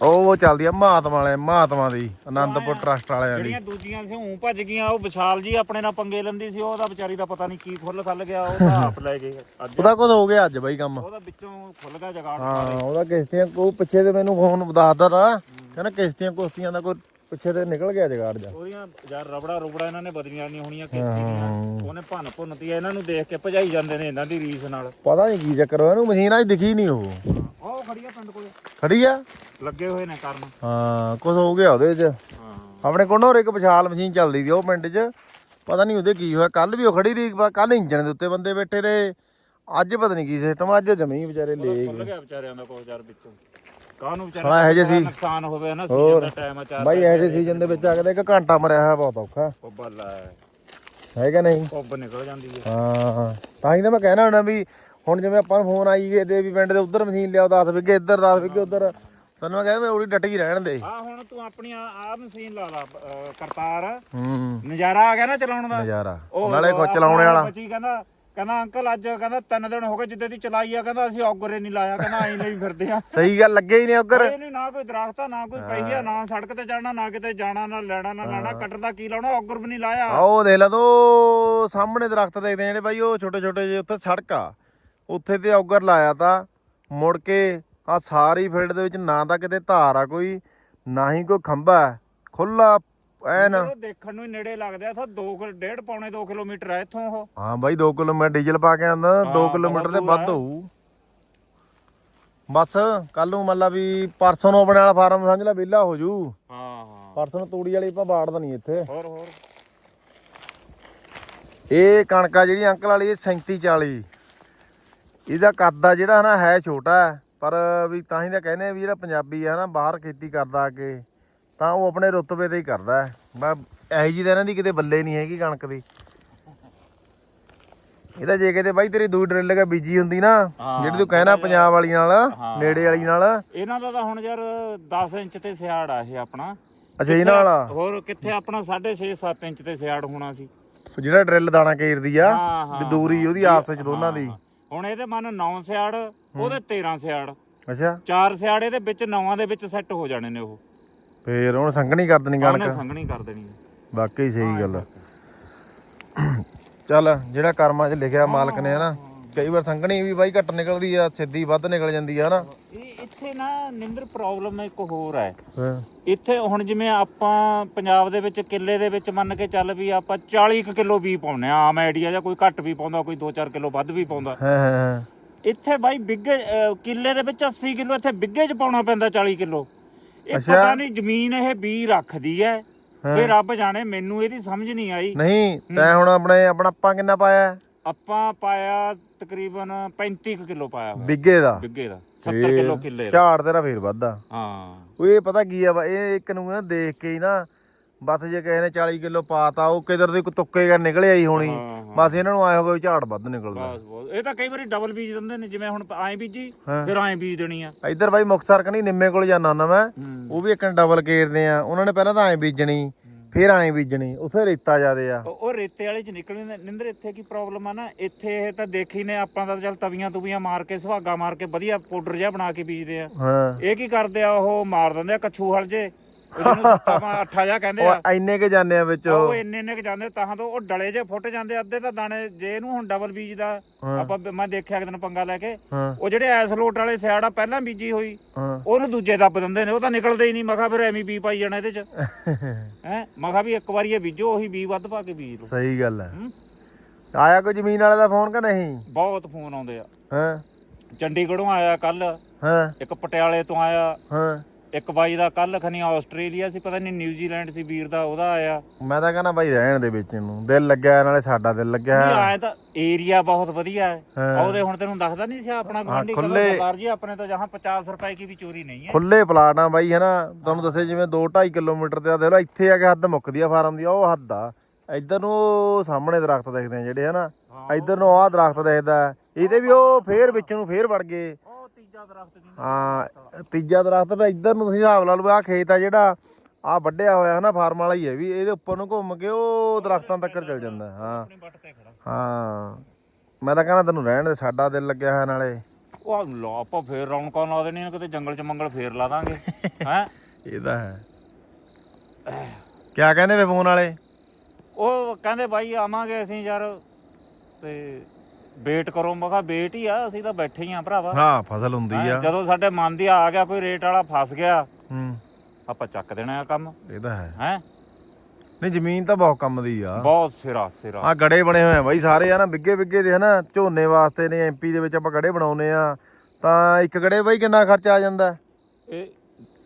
ਉਹ ਚੱਲਦੀ ਆ ਮਹਾਤਮਾ ਵਾਲੇ ਮਹਾਤਮਾ ਦੀ ਆਨੰਦਪੁਰ ਟਰਸਟ ਵਾਲਿਆਂ ਦੀ। ਜਿਹੜੀਆਂ ਦੂਜੀਆਂ ਸੀ ਹੂੰ ਭੱਜ ਗਈਆਂ ਉਹ ਵਿਸ਼ਾਲ ਜੀ ਆਪਣੇ ਨਾਲ ਪੰਗੇ ਲੈਂਦੀ ਸੀ ਉਹਦਾ ਵਿਚਾਰੀ ਦਾ ਪਤਾ ਨਹੀਂ ਕੀ ਖੁੱਲ ਖੱਲ ਗਿਆ ਉਹ ਤਾਂ ਆਪ ਲੈ ਗਏ ਅੱਜ ਉਹਦਾ ਕੁਝ ਹੋ ਗਿਆ ਅੱਜ ਬਾਈ ਕੰਮ। ਉਹਦਾ ਵਿੱਚੋਂ ਖੁੱਲ ਗਿਆ ਜਗਾੜ। ਹਾਂ ਉਹਦਾ ਕਿਸ਼ਤੀਆਂ ਕੋ ਪਿੱਛੇ ਤੇ ਮੈਨੂੰ ਫੋਨ ਦੱਸਦਾ ਤਾ ਕਹਿੰਦਾ ਕਿਸ਼ਤੀਆਂ ਕੁਸ਼ਤੀਆਂ ਦਾ ਕੋਈ ਪਿੱਛੇ ਤੇ ਨਿਕਲ ਗਿਆ ਜਗਾੜ ਜਾ। ਉਹਦੀਆਂ ਯਾਰ ਰਬੜਾ ਰੁਬੜਾ ਇਹਨਾਂ ਨੇ ਬਦਲੀਆਂ ਨਹੀਂ ਹੋਣੀਆਂ ਕਿਸ਼ਤੀ ਦੀਆਂ ਉਹਨੇ ਭੰਨ ਭੁੰਨਤੀ ਆ, ਇਹਨਾਂ ਨੂੰ ਦੇਖ ਕੇ ਭਜਾਈ ਜਾਂਦੇ ਨੇ ਇਹਨਾਂ ਦੀ ਰੀਸ ਨਾਲ। ਪਤਾ ਨਹੀਂ ਕੀ ਚੱਕਰ ਹੋਇਆ ਇਹਨੂੰ ਮਸ਼ੀਨ ਅੱਜ ਦਿਖੀ ਨਹੀਂ ਉਹ। ਉਹ ਖੜੀਆ ਪਿੰਡ ਕੋਲੇ। ਖੜੀ ਆ? ਲੱਗੇ ਹੋਏ ਨੇ ਕਰਨ ਹਾਂ ਕੁਝ ਹੋ ਗਿਆ ਉਹਦੇ 'ਚ। ਹਾਂ। ਆਪਣੇ ਕੋਲ ਹੋਰ ਇੱਕ ਵਿਸ਼ਾਲ ਮਸ਼ੀਨ ਚੱਲਦੀ ਸੀ ਉਹ ਪਿੰਡ 'ਚ। ਪਤਾ ਨਹੀਂ ਉਹਦੇ ਕੀ ਹੋਇਆ ਕੱਲ ਵੀ ਉਹ ਖੜੀ ਰਹੀ ਕੱਲ ਇੰਜਣ ਦੇ ਉੱਤੇ ਬੰਦੇ ਬੈਠੇ ਰਹੇ। ਅੱਜ ਪਤਾ ਨਹੀਂ ਕੀ ਸਿਸਟਮ ਅੱਜ ਜਮੀ ਵਿਚਾਰੇ ਲੈ ਖੁੱਲ ਗਿਆ ਵਿਚਾਰਿਆਂ ਦਾ ਕੁਝ ਯਾਰ ਵਿੱਚੋਂ। ਕਾਹਨੂੰ ਹਾਂ, ਵਿਚਾਰਿਆਂ ਇਹੋ ਜਿਹੇ ਸੀ। ਨੁਕਸਾਨ ਹੋਵੇ ਨਾ ਸੀਜ਼ਨ ਦਾ ਟਾਈਮ ਆ ਚਾਰ ਬਾਈ ਇਹੋ ਜਿਹੇ ਸੀਜ਼ਨ ਦੇ ਵਿੱਚ ਆ ਕੇ ਇੱਕ ਘੰਟਾ ਮਰਿਆ ਹੋਇਆ ਬਹੁਤ ਔਖਾ। ਉਹ ਬੱਲਾ ਹੈਗਾ ਨਹੀਂ? ਕੁੱਬ ਨਿਕਲ ਜਾਂਦੀ ਹੈ। ਹਾਂ ਤਾਂ ਹੀ ਤਾਂ ਮੈਂ ਕਹਿਣਾ ਹੁੰਦਾ ਵੀ ਹੁਣ ਜਿਵੇਂ ਆਪਾਂ ਨੂੰ ਫੋਨ ਆਈ ਗਏ ਦੇ ਵੀ ਪਿੰਡ ਦੇ ਉਧਰ ਮਸ਼ੀਨ ਲਿਆਓ 10 ਵਿਗੇ ਇੱਧਰ 10 ਵਿਗੇ ਉਧਰ। ਤੈਨੂੰ ਮੈਂ ਕਹਿੰਦਾ ਮੈਂ ਉਰੀ ਡਟੀ ਰਹਿਣ ਦੇ। ਆ ਹੁਣ ਤੂੰ ਆਪਣੀ ਆ ਮਸ਼ੀਨ ਲਾ ਲਾ ਅਹ, ਕਰਤਾਰ। ਹੂੰ। ਨਜ਼ਾਰਾ ਆ ਗਿਆ ਨਾ ਚਲਾਉਣ ਦਾ। ਨਜ਼ਾਰਾ। ਉਹ ਨਾਲੇ ਕੋ ਆਪਣਾ ਚਲਾਉਣੇ ਵਾਲਾ। ਬੱਚੀ ਕਹਿੰਦਾ ਕਹਿੰਦਾ ਅੰਕਲ ਅੱਜ ਕਹਿੰਦਾ ਤਿੰਨ ਦਿਨ ਹੋ ਗਏ ਜਿੱਦੇ ਦੀ ਚਲਾਈ ਆ ਕਹਿੰਦਾ ਅਸੀਂ ਔਗਰੇ ਨਹੀਂ ਲਾਇਆ ਕਹਿੰਦਾ ਐਂ ਲਈ ਫਿਰਦੇ ਆ। (laughs) ਸਹੀ ਗੱਲ ਲੱਗੇ ਹੀ ਨਹੀਂ ਇਹ ਨਹੀਂ ਨਾ ਕੋਈ ਦਰਖਤ ਆ ਨਾ ਕੋਈ ਪਈ ਆ ਨਾ ਸੜਕ ਤੇ ਜਾਣਾ ਨਾ ਕਿਤੇ ਜਾਣਾ ਨਾ ਲੈਣਾ ਨਾ ਲੈਣਾ ਕੱਟਣ ਦਾ ਕੀ ਲਾਉਣਾ ਔਗਰ ਵੀ ਨਹੀਂ ਲਾਇਆ। ਆਓ ਦੇਖ ਲਾ ਤੋ ਸਾਹਮਣੇ ਦਰਖਤ ਦੇਖਦੇ ਆ ਜਿਹੜੇ ਬਾਈ ਉਹ ਛੋਟੇ ਛੋਟੇ ਜਿਹੇ ਉੱਥੇ ਸੜਕ ਆ। ਉੱਥੇ ਤੇ ਔਗਰ ਲਾਇਆ ਤਾਂ ਮੁੜ ਕੇ ਆ ਸਾਰੀ ਫੀਲਡ ਦੇ ਵਿੱਚ ਨਾ ਤਾਂ ਕਿਤੇ ਧਾਰ ਆ ਕੋਈ ਨਾ ਹੀ ਕੋਈ ਖੰਭਾ ਖੁੱਲਾ ਉਹ ਦੇਖਣ ਨੂੰ ਹੀ ਨੇੜੇ ਲੱਗਦਾ ਇੱਥੋਂ 2 ਡੇਢ ਪੌਣੇ 2 ਕਿਲੋਮੀਟਰ ਆ ਇੱਥੋਂ ਉਹ। ਹਾਂ ਬਾਈ 2 ਕਿਲੋਮੀਟਰ ਡੀਜ਼ਲ ਪਾ ਕੇ ਆਂਦਾ 2 ਹਾਂ, ਕਿਲੋਮੀਟਰ ਦੇ ਵੱਧ ਹੋਊ। ਬਸ ਕੱਲ ਨੂੰ ਮੰਨ ਲਾ ਵੀ ਪਰਸੋਂ ਨੂੰ ਆਪਣੇ ਵਾਲਾ ਫਾਰਮ ਸਮਝ ਲਾ ਵਿਹਲਾ ਹੋ ਜੂ। ਹਾਂ ਹਾਂ। ਪਰਸੋਂ ਨੂੰ ਤੂੜੀ ਵਾਲੀ ਆਪਾਂ ਬਾੜ ਦਣੀ ਇੱਥੇ। ਹੋਰ ਹੋਰ। ਇਹ ਕਣਕਾ ਜਿਹੜੀ ਅੰਕਲ ਵਾਲੀ ਇਹ 37 40 ਇਹਦਾ ਕੱਦ ਆ ਜਿਹੜਾ ਨਾ ਹੈ ਛੋਟਾ ਪਰ ਵੀ ਤਾਂ ਹੀ ਤਾਂ ਕਹਿੰਦੇ ਆ ਵੀ ਜਿਹੜਾ ਪੰਜਾਬੀ ਆ ਨਾ ਬਾਹਰ ਖੇਤੀ ਕਰਦਾ ਆ ਕੇ। ਤਾਂ ਉਹ ਆਪਣੇ ਰੁਤਬੇ ਤੇ ਹੀ ਕਰਦਾ ਹੈ। ਮੈਂ ਇਹੀ ਜੀ ਤਾਂ ਇਹਨਾਂ ਦੀ ਕਿਤੇ ਬੱਲੇ ਨਹੀਂ ਹੈਗੀ ਕਣਕ ਦੀ। ਇਹਦਾ ਜੇ ਕਿਤੇ ਬਾਈ ਤੇਰੀ ਦੂਈ ਡਰਿੱਲ ਕੇ ਬੀਜੀ ਹੁੰਦੀ ਨਾ ਹਾਂ, ਜਿਹੜੀ ਤੂੰ ਕਹਿਣਾ ਪੰਜਾਬ ਵਾਲੀ ਨਾਲ ਹਾਂ। ਨੇੜੇ ਵਾਲੀ ਨਾਲ। ਇਹਨਾਂ ਦਾ ਤਾਂ ਹੁਣ ਯਾਰ 10 ਇੰਚ ਤੇ ਸਿਆੜ ਆ ਇਹ ਆਪਣਾ। ਅੱਛਾ ਇਹਨਾਂ ਵਾਲਾ? ਹੋਰ ਕਿੱਥੇ ਆਪਣਾ 6.5 7 ਇੰਚ ਤੇ ਸਿਆੜ ਹੋਣਾ ਸੀ। ਜਿਹੜਾ ਡਰਿੱਲ ਦਾਣਾ ਕੇਰਦੀ ਆ ਹਾਂ, ਹਾਂ, ਵੀ ਦੂਰੀ ਉਹਦੀ ਆਪਸ ਵਿੱਚ ਦੋਨਾਂ ਦੀ। ਹੁਣ ਇਹਦੇ ਮਨ 9 ਸਿਆੜ ਉਹਦੇ 13 ਸਿਆੜ। ਅੱਛਾ। ਚਾਰ ਸਿਆੜ ਇਹਦੇ ਵਿੱਚ ਨੌਆਂ ਦੇ ਵਿੱਚ ਸੈੱਟ ਹੋ ਜਾਣੇ ਨੇ ਉਹ। ਫੇਰ ਹੁਣ ਸੰਘਣੀ ਕਰ ਦੇਣੀ ਉਹਨੇ ਕਣਕ ਸੰਘਣੀ ਕਰ ਦੇਣੀ ਹੈ। ਵਾਕਈ ਸਹੀ ਗੱਲ ਆ। ਚੱਲ ਜਿਹੜਾ ਕਰਮਾਂ 'ਚ ਲਿਖਿਆ ਮਾਲਕ ਨੇ ਹਨਾ ਕਈ ਵਾਰ ਸੰਘਣੀ ਵੀ ਬਾਈ ਘੱਟ ਨਿਕਲਦੀ ਆ ਸਿੱਧੀ ਵੱਧ ਨਿਕਲ ਜਾਂਦੀ ਆ ਨਾ ਇਹ ਇੱਥੇ ਨਾ ਨਿੰਦਰ ਪ੍ਰੋਬਲਮ ਇੱਕ ਹੋਰ ਹੈ ਹਾਂ। ਇੱਥੇ ਹੁਣ ਜਿਵੇਂ ਆਪਾਂ ਪੰਜਾਬ ਦੇ ਵਿੱਚ ਕਿੱਲੇ ਦੇ ਵਿੱਚ ਮੰਨ ਕੇ ਚੱਲ ਵੀ ਆਪਾਂ 40 ਕੁ ਕਿਲੋ ਵੀ ਪਾਉਂਦੇ ਆ ਆਮ ਆਈਡੀਆ ਜਾਂ ਕੋਈ ਘੱਟ ਵੀ ਪਾਉਂਦਾ ਕੋਈ 2-4 ਕਿਲੋ ਵੱਧ ਵੀ ਪਾਉਂਦਾ। ਹਾਂ ਹਾਂ ਇੱਥੇ ਬਾਈ ਬਿੱਗੇ ਅਹ ਕਿੱਲੇ ਦੇ ਵਿੱਚ 80 ਕਿਲੋ ਇੱਥੇ ਬਿੱਗੇ 'ਚ ਪਾਉਣਾ ਪੈਂਦਾ 40 ਕਿਲੋ। ਇਹ ਅੱਛਾ। ਪਤਾ ਨਹੀਂ ਜ਼ਮੀਨ ਇਹ ਬੀ ਰੱਖਦੀ ਹੈ। ਇਹ ਰੱਬ ਜਾਣੇ ਮੈਨੂੰ ਇਹਦੀ ਸਮਝ ਨਹੀਂ ਆਈ। ਨਹੀਂ ਤੈਂ ਹੁਣ ਆਪਣੇ ਆਪਣਾ ਆਪਾਂ ਕਿੰਨਾ ਪਾਇਆ? ਆਪਾਂ ਪਾਇਆ ਤਕਰੀਬਨ 35 ਕੁ ਕਿਲੋ ਪਾਇਆ ਹੋਇਆ। ਬਿੱਗੇ ਦਾ? ਬਿੱਗੇ ਦਾ 70 ਕਿਲੋ ਕਿੱਲੇ ਦਾ। ਝਾੜ ਤੇਰਾ ਫੇਰ ਵੱਧਾ ਹਾਂ। ਉਹ ਇਹ ਪਤਾ ਕੀ ਆ ਵਾ ਇਹ ਇੱਕ ਨੂੰ ਨਾ ਦੇਖ ਕੇ ਹੀ ਨਾ ਬਸ ਜੇ ਕਿਸੇ ਨੇ 40 ਕਿਲੋ ਪਾਤਾ ਉਹ ਕਿਧਰ ਦੀ ਤੁੱਕੇ ਕਰ ਨਿਕਲਿਆ ਹੀ ਹੋਣੀ। ਹਾਂ। ਬਸ ਇਹਨਾਂ ਨੂੰ ਆਇਆ ਹੋਵੇ ਵੀ ਝਾੜ ਵੱਧ ਨਿਕਲਦਾ। ਬਸ ਇਹ ਤਾਂ ਕਈ ਵਾਰੀ ਡਬਲ ਬੀਜ ਦਿੰਦੇ ਨੇ ਜਿਵੇਂ ਹੁਣ ਐਂ ਬੀਜੀ ਹਾਂ। ਫਿਰ ਐਂ ਬੀਜ ਦੇਣੀ ਆ। ਇੱਧਰ ਬਾਈ ਮੁਕਤਸਰ ਕਨੀ ਨਿੰਮੇ ਕੋਲ ਜਾਣਾ ਹੁੰਦਾ ਮੈਂ ਹੂੰ। ਉਹ ਵੀ ਇੱਕ ਡਬਲ ਕੇਰਦੇ ਆ। ਉਹਨਾਂ ਨੇ ਪਹਿਲਾਂ ਤਾਂ ਐਂ ਬੀਜਣੀ ਫਿਰ ਐਂ ਬੀਜਣੀ ਉੱਥੇ ਰੇਤਾ ਜ਼ਿਆਦੇ ਆ। ਉਹ ਉਹ ਰੇਤੇ ਵਾਲੇ ਚ ਨਿਕਲੇ ਨੇ। ਨਿੰਦਰ ਇੱਥੇ ਕੀ ਪ੍ਰੋਬਲਮ ਆ ਨਾ? ਇੱਥੇ ਇਹ ਤਾਂ ਦੇਖੀ ਨੇ ਆਪਾਂ ਤਾਂ ਚੱਲ ਤਵੀਆਂ ਤੁਵੀਆਂ ਮਾਰ ਕੇ ਸੁਹਾਗਾ ਮਾਰ ਕੇ ਵਧੀਆ ਪਾਊਡਰ ਜਿਹਾ ਬਣਾ ਕੇ ਬੀਜਦੇ ਆ। ਹਾਂ। ਇਹ ਕੀ ਕਰਦੇ ਆ ਉਹ ਮਾਰ ਦਿੰਦੇ ਆ ਕੱਛੂ ਹਲ ਜੇ। ਜਿਹਨੂੰ ਮਾ ਅੱਠਾ ਜਿਹਾ ਕਹਿੰਦੇ ਆ। ਉਹ ਇੰਨੇ ਕੇ ਜਾਂਦੇ ਆ ਵਿੱਚ ਉਹ। ਉਹ ਇੰਨੇ ਇੰਨੇ ਕ ਜਾਂਦੇ ਤਾਂ ਤੋਂ ਉਹ ਡਲੇ ਜੇ ਫੁੱਟ ਜਾਂਦੇ ਆ, ਅੱਧੇ ਤਾਂ ਦਾਣੇ ਜੇ ਇਹਨੂੰ ਹੁਣ ਡਬਲ ਬੀਜ ਦਾ ਆਪਾਂ ਬ- ਮੈਂ ਦੇਖਿਆ ਇੱਕ ਦਿਨ ਪੰਗਾ ਲੈ ਕੇ। ਹਾਂ। ਉਹ ਜਿਹੜੇ ਐਸ ਲੋਟ ਵਾਲੇ ਸਿਆੜ ਆ ਪਹਿਲਾਂ ਬੀਜੀ ਹੋਈ ਹਾਂ। ਉਹਨੂੰ ਦੂਜੇ ਦੱਬ ਦਿੰਦੇ ਨੇ ਉਹ ਤਾਂ ਨਿਕਲਦੇ ਹੀ ਨਹੀਂ ਮਖਾ ਫਿਰ ਐਵੇਂ ਬੀ ਪਾਈ ਜਾਣਾ ਇਹਦੇ ਚ। (laughs) ਹੈ ਮਖਾ ਵੀ ਇੱਕ ਵਾਰੀ ਇਹ ਬੀਜੋ ਉਹੀ ਬੀ ਵੱਧ ਪਾ ਕੇ ਬੀਜ ਲਓ। ਸਹੀ ਗੱਲ ਹੈ ਹੂੰ। ਆਇਆ ਕੋਈ ਜ਼ਮੀਨ ਵਾਲੇ ਦਾ ਫੋਨ ਕਿ ਨਹੀਂ? ਬਹੁਤ ਫੋਨ ਆਉਂਦੇ ਆ। ਹਾਂ। ਚੰਡੀਗੜ੍ਹੋਂ ਆਇਆ ਕੱਲ ਹਾਂ। ਇੱਕ ਪਟਿਆਲੇ ਤੋਂ ਆਇਆ। ਹਾਂ। ਇੱਕ ਬਾਈ ਦਾ ਕੱਲ ਖਨੀ ਆਸਟ੍ਰੇਲੀਆ ਸੀ ਪਤਾ ਨਹੀਂ ਨਿਊਜ਼ੀਲੈਂਡ ਸੀ ਵੀਰ ਦਾ ਉਹਦਾ ਆਇਆ। ਮੈਂ ਤਾਂ ਕਹਿੰਦਾ ਬਾਈ ਰਹਿਣ ਦੇ ਵਿੱਚ ਇਹਨੂੰ। ਦਿਲ ਲੱਗਿਆ ਨਾਲੇ ਸਾਡਾ ਦਿਲ ਲੱਗਿਆ ਨਹੀਂ ਆਇਆ ਤਾਂ ਏਰੀਆ ਬਹੁਤ ਵਧੀਆ ਹੈ। ਹਾਂ। ਉਹਦੇ ਹੁਣ ਤੈਨੂੰ ਦੱਸਦਾ ਨਹੀਂ ਸੀ ਆਪਣਾ ਗਵਾਂਢੀ ਕਦੋਂ ਖੁੱਲੇ- ਸਰਦਾਰ ਜੀ ਆਪਣੇ ਤਾਂ ਜਹਾਂ 50 ਰੁਪਏ ਕੀ ਵੀ ਚੋਰੀ ਨਹੀਂ ਹੈ। ਖੁੱਲੇ ਪਲਾਟ ਆ ਬਾਈ ਹਨਾ। ਤੁਹਾਨੂੰ ਦੱਸੇ ਜਿਵੇਂ 2 2.5 ਕਿਲੋਮੀਟਰ ਤੇ ਆ ਦੇਖ ਲਓ ਇੱਥੇ ਆ ਕੇ ਹੱਦ ਮੁੱਕਦੀ ਆ ਫਾਰਮ ਦੀ ਉਹ ਹੱਦ ਆ। ਇੱਧਰ ਨੂੰ ਉਹ ਸਾਹਮਣੇ ਦਰਖਤ ਦਿਖਦੇ ਆ ਜਿਹੜੇ ਹਨਾ। ਇੱਧਰ ਨੂੰ ਆਹ ਦਰਖਤ ਦਿਖਦਾ। ਇਹਦੇ ਵੀ ਉਹ ਫੇਰ ਵਿੱਚ ਨੂੰ ਫੇਰ ਵੜ ਗਏ। ਹਾਂ ਤੀਜਾ ਦਰਖਤ ਵੀ ਇੱਧਰ ਨੂੰ ਤੁਸੀਂ ਹਿਸਾਬ ਲਾ ਲਓ ਆ ਖੇਤ ਆ ਜਿਹੜਾ ਆ ਵੱਡਿਆ ਹੋਇਆ ਹਨਾ ਫਾਰਮ ਵਾਲਾ ਹੀ ਹੈ ਵੀ ਇਹਦੇ ਉੱਪਰ ਨੂੰ ਘੁੰਮ ਕੇ ਉਹ ਦਰਖਤਾਂ ਤੱਕ ਚੱਲ ਜਾਂਦਾ ਹਾਂ। ਹਾਂ। ਮੈਂ ਤਾਂ ਕਹਿੰਦਾ ਤੈਨੂੰ ਰਹਿਣ ਦੇ ਸਾਡਾ ਦਿਲ ਲੱਗਿਆ ਹੋਇਆ ਨਾਲੇ। ਉਹ ਲਾ ਆਪਾਂ ਫੇਰ ਰੌਣਕਾਂ ਲਾ ਦੇਣੀਆਂ ਕਿਤੇ ਜੰਗਲ ਚ ਮੰਗਲ ਫੇਰ ਲਾ ਦਾਂਗੇ ਹੈ? (laughs) ਇਹ ਤਾਂ ਹੈ। ਕਿਆ ਕਹਿੰਦੇ ਵੇ ਫੋਨ ਵਾਲੇ? ਉਹ ਕਹਿੰਦੇ ਬਾਈ ਆਵਾਂਗੇ ਅਸੀਂ ਯਾਰ ਤੇ ਵੇਟ ਕਰੋ ਮੈਂ ਕਿਹਾ ਵੇਟ ਹੀ ਆ ਅਸੀਂ ਤਾਂ ਬੈਠੇ ਹੀ ਆ ਭਰਾਵਾ। ਹਾਂ ਫਸਲ ਹੁੰਦੀ ਆ। ਜਦੋਂ ਸਾਡੇ ਮਨ ਦੀ ਆ ਗਿਆ ਕੋਈ ਰੇਟ ਵਾਲਾ ਫਸ ਗਿਆ ਹੂੰ। ਆਪਾਂ ਚੱਕ ਦੇਣਾ ਆ ਕੰਮ। ਇਹ ਤਾਂ ਹੈ। ਹੈ? ਨਹੀਂ ਜ਼ਮੀਨ ਤਾਂ ਬਹੁਤ ਕੰਮ ਦੀ ਆ। ਬਹੁਤ ਸਿਰਾ ਸਿਰਾ। ਆ ਗੜੇ ਬਣੇ ਹੋਏ ਆ ਬਾਈ ਸਾਰੇ ਆ ਨਾ ਬਿੱਗੇ ਬਿੱਗੇ ਦੇ ਹਨਾ ਝੋਨੇ ਵਾਸਤੇ ਨੇ ਐਮਪੀ ਦੇ ਵਿੱਚ ਆਪਾਂ ਗੜੇ ਬਣਾਉਨੇ ਆ। ਤਾਂ ਇੱਕ ਗੜੇ ਬਾਈ ਕਿੰਨਾ ਖਰਚਾ ਆ ਜਾਂਦਾ? ਇਹ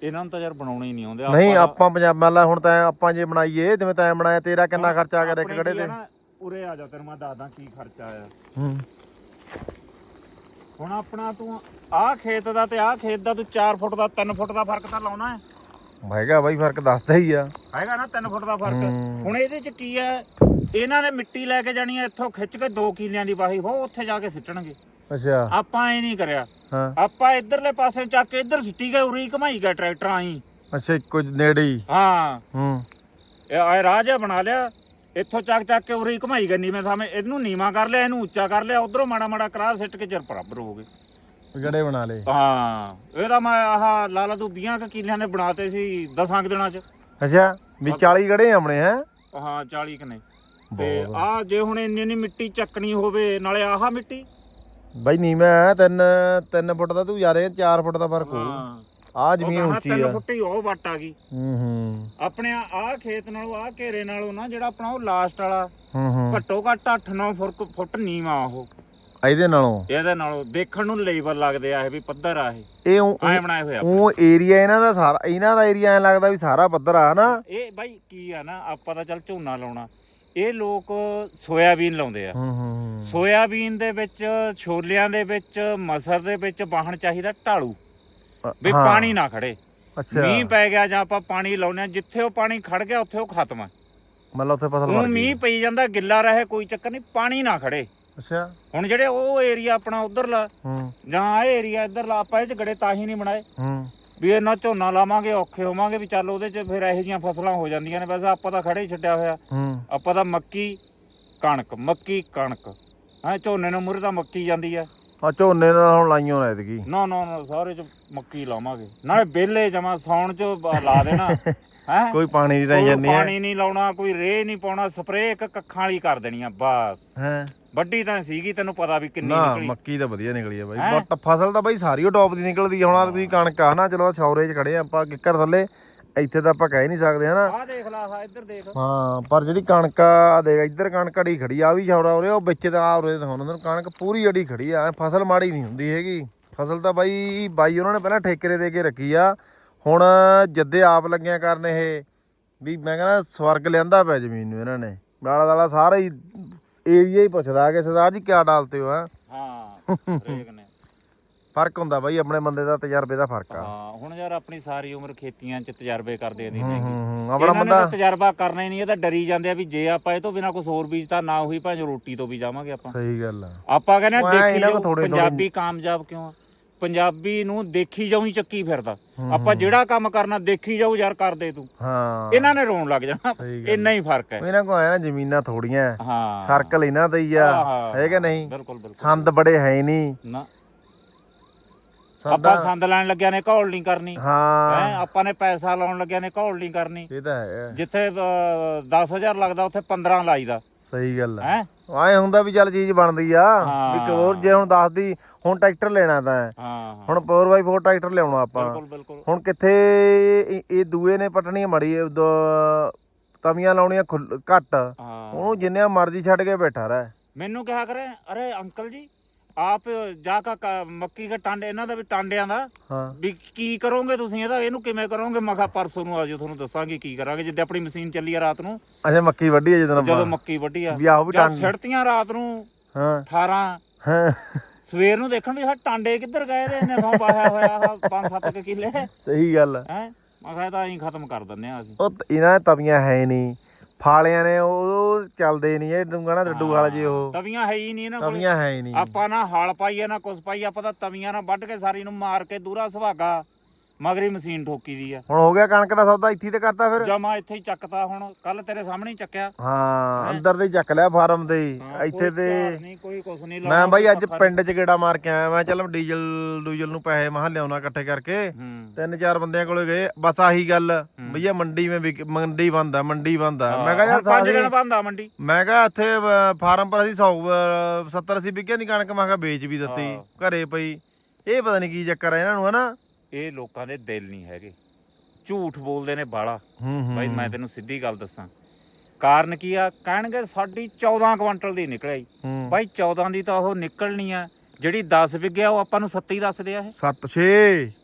ਇਹਨਾਂ ਨੂੰ ਤਾਂ ਯਾਰ ਬਣਾਉਣੇ ਹੀ ਨਹੀਂ ਆਉਂਦੇ ਨਹੀਂ ਆਪਾਂ ਪੰਜਾਬ ਮੰਨ ਹੁਣ ਤਾਂ ਆਪਾਂ ਜੇ ਬਣਾਈਏ ਜਿਵੇਂ ਤੈਂ ਬਣਾਇਆ ਤੇਰਾ ਕਿੰਨਾ ਖਰਚਾ ਆ ਗਿਆ ਇੱਕ ਗੜੇ ਤੇ? ਉਰੇ ਆ ਜਾ ਤੈਨੂੰ ਮੈਂ ਦੱਸਦਾ ਕੀ ਖਰਚਾ ਆਇਆ ਹੂੰ। ਹੁਣ ਆਪਣਾ ਤੂੰ ਆਹ ਖੇਤ ਦਾ ਤੇ ਆਹ ਖੇਤ ਦਾ ਤੂੰ 4 ਫੁੱਟ ਦਾ 3 ਫੁੱਟ ਦਾ ਫ਼ਰਕ ਤਾਂ ਲਾਉਣਾ ਹੈ। ਹੈਗਾ ਬਾਈ ਫ਼ਰਕ ਦੱਸਦਾ ਹੀ ਆ। ਹੈਗਾ ਨਾ 3 ਫੁੱਟ ਦਾ ਫ਼ਰਕ। ਹੁਣ ਇਹਦੇ ਚ ਕੀ ਹੈ? ਇਹਨਾਂ ਨੇ ਮਿੱਟੀ ਲੈ ਕੇ ਜਾਣੀ ਹੈ ਇੱਥੋਂ ਖਿੱਚ ਕੇ 2 ਕਿੱਲਿਆਂ ਦੀ ਵਾਹੀ ਹੋ ਉੱਥੇ ਜਾ ਕੇ ਸਿੱਟਣਗੇ। ਅੱਛਾ। ਆਪਾਂ ਐ ਨਹੀਂ ਕਰਿਆ। ਹਾਂ। ਆਪਾਂ ਇਧਰਲੇ ਪਾਸੇ ਚੱਕ ਕੇ ਇਧਰ ਸਿੱਟੀ ਗਏ ਉਰੀ ਘਮਾਈ ਗਿਆ ਟਰੈਕਟਰ ਆਈ ਅੱਛਾ ਇੱਕੋ ਨੇੜੇ ਹੀ। ਹਾਂ। ਹੂੰ। ਇਹ ਆਏ ਜਿਹਾ ਬਣਾ ਲਿਆ। ਇੱਥੋਂ ਚੱਕ ਚੱਕ ਕੇ ਉਰੀ ਘਮਾਈ ਗਈ ਨੀਵੇਂ ਸਾਵੇਂ ਇਹਨੂੰ ਨੀਵਾ ਕਰ ਲਿਆ ਇਹਨੂੰ ਉੱਚਾ ਕਰ ਲਿਆ ਉਧਰੋਂ ਮਾੜਾ ਮਾੜਾ ਕਰਾ ਸਿੱਟ ਕੇ ਚਿਰ ਬਰਾਬਰ ਹੋ ਗਏ। ਗੜੇ ਬਣਾ ਲਏ। ਹਾਂ ਇਹਦਾ ਮੈਂ ਆਹ ਲਾਲਾ ਤੂੰ 20 ਕ ਕਿੱਲਿਆਂ ਦੇ ਬਣਾਤੇ ਸੀ 10 ਦਿਨਾਂ ਚ। ਅੱਛਾ ਵੀ 40 ਗੜੇ ਆਪਣੇ ਹੈ? ਹਾਂ 40 ਕ ਨੇ। ਤੇ ਆ ਜੇ ਹੁਣ ਇੰਨੀ ਇੰਨੀ ਮਿੱਟੀ ਚੱਕਣੀ ਹੋਵੇ ਨਾਲੇ ਆਹ ਮਿੱਟੀ। ਬਾਈ ਨੀਵੇਂ ਤਿੰਨ ਤਿੰਨ ਫੁੱਟ ਦਾ ਤੂੰ ਰਹੇ 4 ਫੁੱਟ ਦਾ ਫ਼ਰਕ ਹੋਊ। ਹਾਂ। ਆ ਜ਼ਮੀਨ ਉੱਚੀ ਆ। ਫੁੱਟ ਹੀ ਉਹ ਵੱਟ ਆ ਗਈ। ਹੂੰ ਹੂੰ। ਆਪਣੇ ਆਹ ਖੇਤ ਨਾਲੋਂ ਆਹ ਘੇਰੇ ਨਾਲੋਂ ਨਾ ਜਿਹੜਾ ਆਪਣਾ ਉਹ ਲਾਸਟ ਵਾਲਾ ਹੂੰ ਹੂੰ। ਘੱਟੋ ਘੱਟ 8-9 ਫੁੱਟ ਫੁੱਟ ਨੀਵਾ ਉਹ। ਇਹਦੇ ਨਾਲੋਂ? ਇਹਦੇ ਨਾਲੋਂ ਦੇਖਣ ਨੂੰ ਲੇਬਲ ਲੱਗਦੇ ਆ ਇਹ ਵੀ ਪੱਧਰ ਆ ਇਹ। ਐ ਬਣਾਏ ਹੋਏ ਆ ਉਹ ਏਰੀਆ ਇਹਨਾਂ ਦਾ ਸਾਰਾ ਇਹਨਾਂ ਦਾ ਏਰੀਆ ਐ ਲੱਗਦਾ ਵੀ ਸਾਰਾ ਪੱਧਰ ਆ ਨਾ ਇਹ ਬਾਈ ਕੀ ਆ ਨਾ ਆਪਾਂ ਤਾਂ ਚੱਲ ਝੋਨਾ ਲਾਉਣਾ। ਇਹ ਲੋਕ ਸੋਇਆਬੀਨ ਲਾਉਂਦੇ ਆ। ਹੂੰ ਹੂੰ। ਸੋਇਆਬੀਨ ਦੇ ਵਿੱਚ ਛੋਲਿਆਂ ਦੇ ਵਿੱਚ ਮਸਰ ਦੇ ਵਿੱਚ ਵਾਹਣ ਚਾਹੀਦਾ ਢਾਲੂ। ਵੀ ਹਾਂ, ਪਾਣੀ ਨਾ ਖੜੇ। ਅੱਛਾ। ਮੀਂਹ ਪੈ ਗਿਆ ਜਾਂ ਆਪਾਂ ਪਾਣੀ ਲਾਉਨੇ ਆ ਜਿੱਥੇ ਉਹ ਪਾਣੀ ਖੜ ਗਿਆ ਉੱਥੇ ਉਹ ਖਤਮ ਆ ਮਤਲਬ ਉੱਥੇ ਫਸਲ ਉਹ ਮਰ ਗਈ। ਮੀਂਹ ਪਈ ਜਾਂਦਾ ਗਿੱਲਾ ਰਹੇ ਕੋਈ ਚੱਕਰ ਨਹੀਂ ਪਾਣੀ ਨਾ ਖੜੇ। ਅੱਛਾ। ਹੁਣ ਜਿਹੜੇ ਉਹ ਏਰੀਆ ਆਪਣਾ ਉਧਰਲਾ ਹੂੰ। ਜਾਂ ਇਹ ਏਰੀਆ ਇਧਰਲਾ ਆਪਾਂ ਇਹ ਚ ਗੜੇ ਤਾਂ ਹੀ ਨਹੀਂ ਬਣਾਏ। ਹੂੰ। ਵੀ ਇਹਨਾਂ ਝੋਨਾ ਲਾਵਾਂਗੇ ਔਖੇ ਹੋਵਾਂਗੇ ਵੀ ਚੱਲ ਉਹਦੇ ਚ ਫਿਰ ਇਹੋ ਜਿਹੀਆਂ ਫਸਲਾਂ ਹੋ ਜਾਂਦੀਆਂ ਨੇ। ਵੈਸੇ ਆਪਾਂ ਤਾਂ ਖੜੇ ਹੀ ਛੱਡਿਆ ਹੋਇਆ। ਹੂੰ। ਆਪਾਂ ਤਾਂ ਮੱਕੀ ਕਣਕ ਮੱਕੀ ਕਣਕ। ਹਾਂ ਝੋਨੇ ਨੂੰ ਮੁਰੇ ਤਾਂ ਮੱਕੀ ਜਾਂਦੀ ਆ ਆ ਝੋਨੇ ਦਾ ਹੁਣ ਲਾਈਆਂ ਨਾ ਐਤਕੀ। ਨਾ ਨਾ ਨਾ ਸਾਰੇ ਚ ਮੱਕੀ ਲਾਵਾਂਗੇ। ਨਾਲੇ ਬੇਲੇ ਜਮਾ ਸੌਣ ਚ ਬ- ਲਾ ਦੇਣਾ। (laughs) ਹੈ? ਕੋਈ ਪਾਣੀ ਦੀ ਤਾਂ ਜੰਨੀ ਹੈ। ਪਾਣੀ ਨਹੀਂ ਲਾਉਣਾ ਕੋਈ ਰੇਹ ਨਹੀਂ ਪਾਉਣਾ ਸਪਰੇਅ ਇੱਕ ਕੱਖਾਂ ਵਾਲੀ ਕਰ ਦੇਣੀ ਆ ਬਸ। ਹੈ? ਵੱਡੀ ਤਾਂ ਸੀਗੀ ਤੈਨੂੰ ਪਤਾ ਵੀ ਕਿੰਨੀ ਨਾ ਨਿਕਲੀ। ਮੱਕੀ ਤਾਂ ਵਧੀਆ ਨਿਕਲੀ ਆ ਬਾਈ? ਬਟ ਫਸਲ ਤਾਂ ਬਾਈ ਸਾਰੀ ਉਹ ਟੌਪ ਦੀ ਨਿਕਲਦੀ ਆ। ਹੁਣ ਆਹ ਤੁਸੀਂ ਕਣਕ ਆ ਨਾ ਚਲੋ ਛੌਰੇ 'ਚ ਖੜੇ ਆ ਆਪਾਂ ਕਿੱਕਰ ਥੱਲੇ ਇੱਥੇ ਤਾਂ ਆਪਾਂ ਕਹਿ ਨਹੀਂ ਸਕਦੇ ਹਨਾ? ਆਹ ਦੇਖ ਲਾ ਆਹ ਇੱਧਰ ਦੇਖ। ਹਾਂ ਪਰ ਜਿਹੜੀ ਕਣਕ ਆ ਦੇਖ ਇੱਧਰ ਕਣਕ ਅੜੀ ਖੜੀ ਆ ਆਹ ਵੀ ਛੌਰਾ ਉਰੇ ਉਹ ਵਿੱਚ ਤਾਂ ਆ ਉਰੇ ਦਿਖਾਉਣਾ ਤੁਹਾਨੂੰ ਕਣਕ ਪੂਰੀ ਅੜੀ ਖੜੀ ਆ ਐਂ ਫਸਲ ਮਾੜੀ ਨਹੀਂ ਹੁੰਦੀ ਹੈਗੀ। ਫਸਲ ਤਾਂ ਬਾਈ ਬਾਈ ਉਹਨਾਂ ਨੇ ਪਹਿਲਾਂ ਠੇਕਰੇ ਦੇ ਕੇ ਰੱਖੀ ਆ। ਹੁਣ ਜੱਦੇ ਆਪ ਲੱਗਿਆ ਕਰਨ ਇਹ ਵੀ ਮੈਂ ਕਹਿੰਦਾ ਸਵਰਗ ਲਿਆਂਦਾ ਪਿਆ ਜ਼ਮੀਨ ਨੂੰ ਇਹਨਾਂ ਨੇ। ਦਾਲਾ ਦਾਲਾ ਸਾਰਾ ਹੀ ਏਰੀਆ ਹੀ ਪੁੱਛਦਾ ਕਿ ਸਰਦਾਰ ਜੀ ਕਿਆ ਡਾਲਤੇ ਹੋ ਆ ਹਾਂ ਰੇਗ ਨੇ। ਫ਼ਰਕ ਹੁੰਦਾ ਬਾਈ ਆਪਣੇ ਬੰਦੇ ਦਾ ਤਜਰਬੇ ਦਾ ਫ਼ਰਕ ਆ। ਹਾਂ ਹੁਣ ਯਾਰ ਆਪਣੀ ਸਾਰੀ ਉਮਰ ਖੇਤੀਆਂ 'ਚ ਤਜਰਬੇ ਕਰਦੇ ਆਂਦੀ ਹੂੰ ਨੇ ਹੂੰ ਹੂੰ ਆਪਣਾ ਬੰਦਾ ਤਾਂ ਤਜਰਬਾ ਕਰਨਾ ਹੀ ਨਹੀਂ ਇਹ ਤਾਂ ਡਰੀ ਜਾਂਦੇ ਆ ਵੀ ਜੇ ਆਪਾਂ ਇਹ ਤੋਂ ਬਿਨਾ ਕੁਝ ਹੋਰ ਬੀਜਤਾ ਨਾ ਹੋਈ ਭਾਵੇਂ ਰੋਟੀ ਤੋਂ ਵੀ ਜਾਵਾਂਗੇ ਆਪਾਂ। ਸਹੀ ਗੱਲ ਆ। ਆਪਾਂ ਕਹਿੰਦੇ ਦੇਖੀ ਪੰਜਾਬੀ ਕਾਮਯਾਬ ਕਿਉਂ ਆ? ਪੰਜਾਬੀ ਨੂੰ ਦੇਖੀ ਜਾਉਂ ਹੀ ਚੱਕੀ ਫਿਰਦਾ। ਆਪਾਂ ਜਿਹੜਾ ਕੰਮ ਕਰਨਾ ਦੇਖੀ ਜਾਊ ਯਾਰ ਕਰਦੇ ਤੂੰ। ਹਾਂ। ਇਹਨਾਂ ਨੇ ਰੋਣ ਲੱਗ ਜਾਣਾ। ਇੰਨਾ ਹੀ ਫ਼ਰਕ ਹੈ। ਇਹਨਾਂ ਕੋ ਆਇਆ ਨਾ ਜ਼ਮੀਨਾਂ ਥੋੜੀਆਂ। ਹਾਂ। ਸਰਕਲ ਇਹਨਾਂ ਦਾ ਹੀ ਆ। ਹਾਂ। ਕਿ ਨਹੀਂ? ਬਿਲਕੁਲ ਬਿਲਕੁਲ। ਸੰਦ ਬੜੇ ਹੈ ਹੀ ਨਹੀਂ। ਨਾ। ਆਪਾਂ ਸੰਦ ਲੈਣ ਲੱਗਿਆ ਨੇ ਘੋਲ ਨਹੀਂ ਕਰਨੀ। ਹਾਂ। ਹੈ ਆਪਾਂ ਨੇ ਪੈਸਾ ਲਾਉਣ ਲੱਗਿਆ ਨੇ ਘੋਲ ਨਹੀਂ ਕਰਨੀ। ਇਹ ਤਾਂ ਹੈ। ਜਿੱਥੇ 10000 ਲੱਗਦਾ ਉੱਥੇ 15 ਲਾਈਦਾ। ਸਹੀ ਗੱਲ ਆ। ਹੈ? ਆਏ ਹੁੰਦਾ ਵੀ ਚੱਲ ਚੀਜ਼ ਬਣਦੀ ਆ। ਵੀ ਹਾਂ। ਹੋਰ ਜੇ ਹੁਣ ਦੱਸਦੀ ਹੁਣ ਟਰੈਕਟਰ ਲੈਣਾ ਤਾਂ। ਹੈ। ਹਾਂ। ਹਾਂ ਹੁਣ 4x4 ਟਰੈਕਟਰ ਲਿਆਉਣਾ ਆਪਾਂ। ਬਿਲਕੁਲ ਬਿਲਕੁਲ। ਹੁਣ ਕਿੱਥੇ ਇਹ- ਇਹ ਦੂਏ ਨੇ ਪਟਣੀ ਮੜੀ ਇਹ ਦ- ਤਵੀਆਂ ਲਾਉਣੀਆਂ ਖੁੱਲ- ਘੱਟ। ਹਾਂ। ਉਹਨੂੰ ਜਿੰਨੇ ਮਰਜ਼ੀ ਛੱਡ ਕੇ ਬੈਠਾ ਰਹਿ। ਮੈਨੂੰ ਕਿਹਾ ਕਰੇ ਅਰੇ ਅੰਕਲ ਜੀ ਆਪ ਜਾ ਕਾ ਕ- ਮੱਕੀ ਦਾ ਟਾਂਡੇ ਇਹਨਾਂ ਦਾ ਵੀ ਟਾਂਡਿਆਂ ਦਾ ਹਾਂ। ਵੀ ਕੀ ਕਰੋਗੇ ਤੁਸੀਂ ਇਹਦਾ? ਇਹਨੂੰ ਕਿਵੇਂ ਕਰੋਗੇ? ਮੈਂ ਕਿਹਾ ਪਰਸੋਂ ਨੂੰ ਆਜੋ ਤੁਹਾਨੂੰ ਦੱਸਾਂਗੇ ਕੀ ਕਰਾਂਗੇ। ਜਿੱਦੇ ਆਪਣੀ ਮਸ਼ੀਨ ਚੱਲੀ ਆ ਰਾਤ ਨੂੰ ਅੱਛਾ ਮੱਕੀ ਵੱਢੀ ਹੈ ਜਦੋਂ ਜਦੋਂ ਆਪਾਂ ਮੱਕੀ ਵੱਢੀ ਆ। ਵੀ ਆਹੋ ਵੀ ਟਾਂਡੇ ਛਿੜਤੀਆਂ ਰਾਤ ਨੂੰ ਹਾਂ। 18 ਹਾਂ। ਸਵੇਰ ਨੂੰ ਦੇਖਣ ਵੀ ਸਾ ਟਾਂਡੇ ਕਿੱਧਰ ਗਏ ਦੇ ਨੇ ਸੌ ਪਾਇਆ ਹੋਇਆ ਆ 5-7 ਕਿੱਲੇ। ਹੈ ਸਹੀ ਗੱਲ ਆ। ਮੈਂ ਕਿਹਾ ਇਹ ਤਾਂ ਅਸੀਂ ਖਤਮ ਕਰ ਦਿੰਨੇ ਆ ਅਸੀਂ। ਉਹ ਤ- ਇਹਨਾਂ ਤਵੀਆਂ ਹੈ ਨਹੀਂ। ਫਾਲਿਆਂ ਨੇ ਉਹ ਚੱਲਦੇ ਨਹੀਂ ਇਹ ਡੂੰਗਾ ਨਾ ਡੱਡੂ ਵਾਲਾ ਜੀ ਉਹ। ਤਵੀਆਂ ਹੈ ਹੀ ਨਹੀਂ ਇਹਨਾਂ ਕੋਲ। ਤਵੀਆਂ ਹੈ ਹੀ ਨਹੀਂ ਆਪਾਂ ਨਾ ਹਲ ਪਾਈਏ ਨਾ ਕੁਸ ਪਾਈਏ ਆਪਾਂ ਤਾਂ ਤਵੀਆਂ ਨਾਲ ਵੱਢ ਕੇ ਸਾਰੀ ਨੂੰ ਮਾਰ ਕੇ ਦੂਰਾ ਸੁਹਾਗਾ। ਮਗਰੀ ਮਸ਼ੀਨ ਠੋਕੀ ਦੀ ਆ। ਹੁਣ ਹੋ ਗਿਆ ਕਣਕ ਦਾ ਸੌਦਾ ਇੱਥੇ ਤੇ ਕਰਤਾ ਫਿਰ। ਜਮਾ ਇੱਥੇ ਹੀ ਚੱਕਤਾ ਹੁਣ ਕੱਲ ਤੇਰੇ ਸਾਹਮਣੇ ਹੀ ਚੱਕਿਆ। ਹਾਂ ਅੰਦਰ ਦੇ ਹੀ ਚੱਕ ਲਿਆ ਫਾਰਮ ਹੀ। ਹਾਂ, ਇੱਥੇ ਕੋਈ ਤੇ ਝਾੜ ਨਹੀਂ ਕੋਈ ਕੁਛ ਨਹੀਂ ਮੈਂ ਬਾਈ ਅੱਜ ਪਿੰਡ 'ਚ ਗੇੜਾ ਮਾਰ ਕੇ ਆਇਆ ਮੈਂ ਚੱਲ ਡੀਜ਼ਲ ਡੂਜ਼ਲ ਨੂੰ ਪੈਸੇ ਮਹਾਂ ਲਿਆਉਣਾ ਇਕੱਠੇ ਕਰਕੇ। ਹੂੰ। ਤਿੰਨ ਚਾਰ ਬੰਦਿਆਂ ਕੋਲੇ ਗਏ ਬਸ ਆਹੀ ਗੱਲ ਭਈਆ ਮੰਡੀ ਵਿੱਚ ਵਿਕ- ਮੰਡੀ ਬੰਦ ਆ ਮੰਡੀ ਬੰਦ ਆ। ਮੈਂ ਕਿਹਾ ਯਾਰ ਪੰਜ ਸਾਰੀ ਦਿਨ ਬੰਦ ਆ ਮੰਡੀ। ਮੈਂ ਕਿਹਾ ਇੱਥੇ ਅਹ, ਫਾਰਮ ਪਰ ਅਸੀਂ 100 70 ਅਸੀਂ ਵਿਕਿਆ ਨਹੀਂ ਕਣਕ ਮੈਂ ਕਿਹਾ ਵੇਚ ਵੀ ਦਿੱਤੀ ਘਰੇ ਪਈ। ਇਹ ਪਤਾ ਨਹੀਂ ਕੀ ਚੱਕਰ ਆ ਇਹਨਾਂ ਨੂੰ ਹਨਾ? ਇਹ ਲੋਕਾਂ ਦੇ ਦਿਲ ਨਹੀਂ ਹੈਗੇ। ਝੂਠ ਬੋਲਦੇ ਨੇ ਬਾਲਾ ਹੂੰ ਹੂੰ ਬਾਈ ਮੈਂ ਤੈਨੂੰ ਸਿੱਧੀ ਗੱਲ ਦੱਸਾਂ। ਕਾਰਨ ਕੀ ਆ? ਕਹਿਣਗੇ ਸਾਡੀ 14 ਕੁਇੰਟਲ ਦੀ ਨਿਕਲਿਆ ਹੂੰ। ਬਾਈ 14 ਦੀ ਤਾਂ ਉਹ ਨਿਕਲਣੀ ਆ। ਜਿਹੜੀ 10 ਵਿਗਿਆ ਉਹ ਆਪਾਂ ਨੂੰ 7 ਹੀ ਦੱਸਦੇ ਆ ਇਹ। 7 6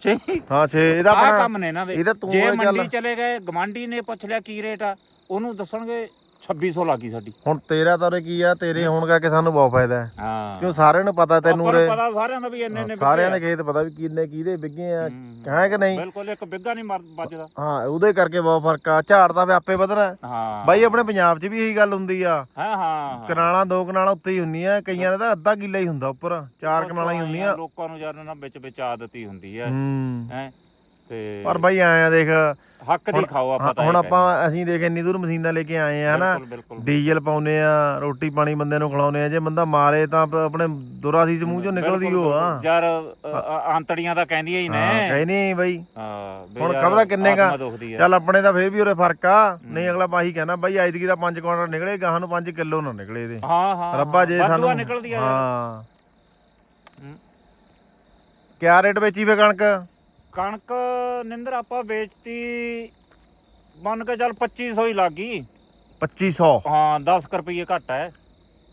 ਛੇ। ਹਾਂ 6 ਇਹਦਾ ਆਹ ਆਪਣਾ ਕੰਮ ਨੇ ਇਹਨਾਂ ਦੇ। ਇਹਦਾ ਤੂੰ ਜੇ ਇਹ ਚੱਲ- ਮੰਡੀ ਚਲੇ ਗਏ ਗਵਾਂਢੀ ਨੇ ਪੁੱਛ ਲਿਆ ਕੀ ਰੇਟ ਆ ਉਹਨੂੰ ਦੱਸਣਗੇ 2600 ਲੱਗੀ ਸਾਡੀ। ਹੁਣ ਤੇਰਾ ਤਾਂ ਉਰੇ ਕੀ ਆ ਤੇਰੇ ਹੋਣ ਕਰਕੇ ਸਾਨੂੰ ਬਹੁਤ ਫਾਇਦਾ ਹੈ। ਹਾਂ। ਕਿਉਂ ਸਾਰਿਆਂ ਨੂੰ ਪਤਾ ਤੈਨੂੰ ਆਪਾਂ ਨੂੰ ਉਰੇ? ਪਤਾ ਸਾਰਿਆਂ ਦਾ ਵੀ ਇੰਨੇ ਨੇ ਸਾਰਿਆਂ ਦੇ ਖੇਤ ਪਤਾ ਵੀ ਕਿੰਨੇ ਕਿਹਦੇ ਵਿਗੇ ਆ ਹੂੰ। ਕਿ ਨਹੀਂ? ਬਿਲਕੁਲ ਇੱਕ ਬਿੱਗਾ ਨਹੀਂ ਮਰ ਵੱਜਦਾ। ਹਾਂ ਉਹਦੇ ਕਰਕੇ ਬਹੁਤ ਫ਼ਰਕ ਆ। ਝਾੜ ਦਾ ਵੀ ਆਪੇ ਵਧਣਾ ਹੈ। ਹਾਂ। ਬਾਈ ਆਪਣੇ ਪੰਜਾਬ 'ਚ ਵੀ ਇਹੀ ਗੱਲ ਹੁੰਦੀ ਆ। ਹਾਂ ਹਾਂ ਕਨਾਲਾਂ ਦੋ ਕਨਾਲਾਂ ਉੱਤੇ ਹੀ ਹੁੰਦੀਆਂ ਕਈਆਂ ਦਾ ਤਾਂ ਅੱਧਾ ਕਿੱਲਾ ਹੀ ਹੁੰਦਾ ਉੱਪਰ। ਚਾਰ ਕਨਾਲਾਂ ਹੀ ਹੁੰਦੀਆਂ। ਲੋਕਾਂ ਨੂੰ ਯਾਰ ਨਾ ਵਿੱਚ ਵਿੱਚ ਆਦਤ ਹੀ ਹੁੰਦੀ ਹੈ ਹੂੰ। ਹੈ? ਤੇ ਪਰ ਬਾਈ ਆਏ ਆ ਦੇਖ ਹੱਕ ਦੀ ਖਾਓ ਆਪਾਂ ਤਾਂ ਹੁਣ ਆਪਾਂ ਅਸੀਂ ਦੇਖ ਇੰਨੀ ਦੂਰ ਮਸ਼ੀਨਾਂ ਲੈ ਕੇ ਆਏ ਆ ਹਨਾ? ਡੀਜ਼ਲ ਪਾਉਨੇ ਆ ਰੋਟੀ ਪਾਣੀ ਬੰਦੇ ਨੂੰ ਖਿਲਾਉਨੇ ਆ ਜੇ ਬੰਦਾ ਮਾਰੇ ਤਾਂ ਆਪਣੇ ਦੁਰਾਸੀ ਚ ਮੂੰਹ ਚੋਂ ਨਿਕਲਦੀ ਉਹ ਆ। ਯਾਰ ਆਂਤੜੀਆਂ ਤਾਂ ਕਹਿੰਦੀਆਂ ਹੀ ਨੇ। ਕਹੀ ਨਹੀਂ ਬਾਈ। ਹਾਂ ਵੀ ਹੁਣ ਕਬਦਾ ਕਿੰਨੇ ਕਾ ਚੱਲ ਆਪਣੇ ਤਾਂ ਫੇਰ ਵੀ ਉਰੇ ਫ਼ਰਕ ਆ। ਨਹੀਂ ਅਗਲਾ ਬਾਈ ਕਹਿੰਦਾ ਬਾਈ ਐਤਕੀ ਦਾ 5 ਕੁਆਂਟਲ ਨਿਕਲੇ ਗਾਹਾਂ ਨੂੰ 5 ਕਿਲੋ ਨਾ ਨਿਕਲੇ ਇਹਦੇ। ਹਾਂ ਹਾਂ ਰੱਬਾ ਜੇ ਸਾਨੂੰ। ਹਾਂ। ਹੂੰ। ਕਿਆ ਰੇਟ ਵੇਚੀ ਫੇ ਕਣਕ? ਕਣਕ ਨਿੰਦਰ ਆਪਾਂ ਵੇਚਤੀ ਮੰਨ ਕੇ ਚੱਲ 2500 ਹੀ ਲੱਗੀ 2500 ਹਾਂ 10 ਰੁਪਏ ਘੱਟ ਹੈ।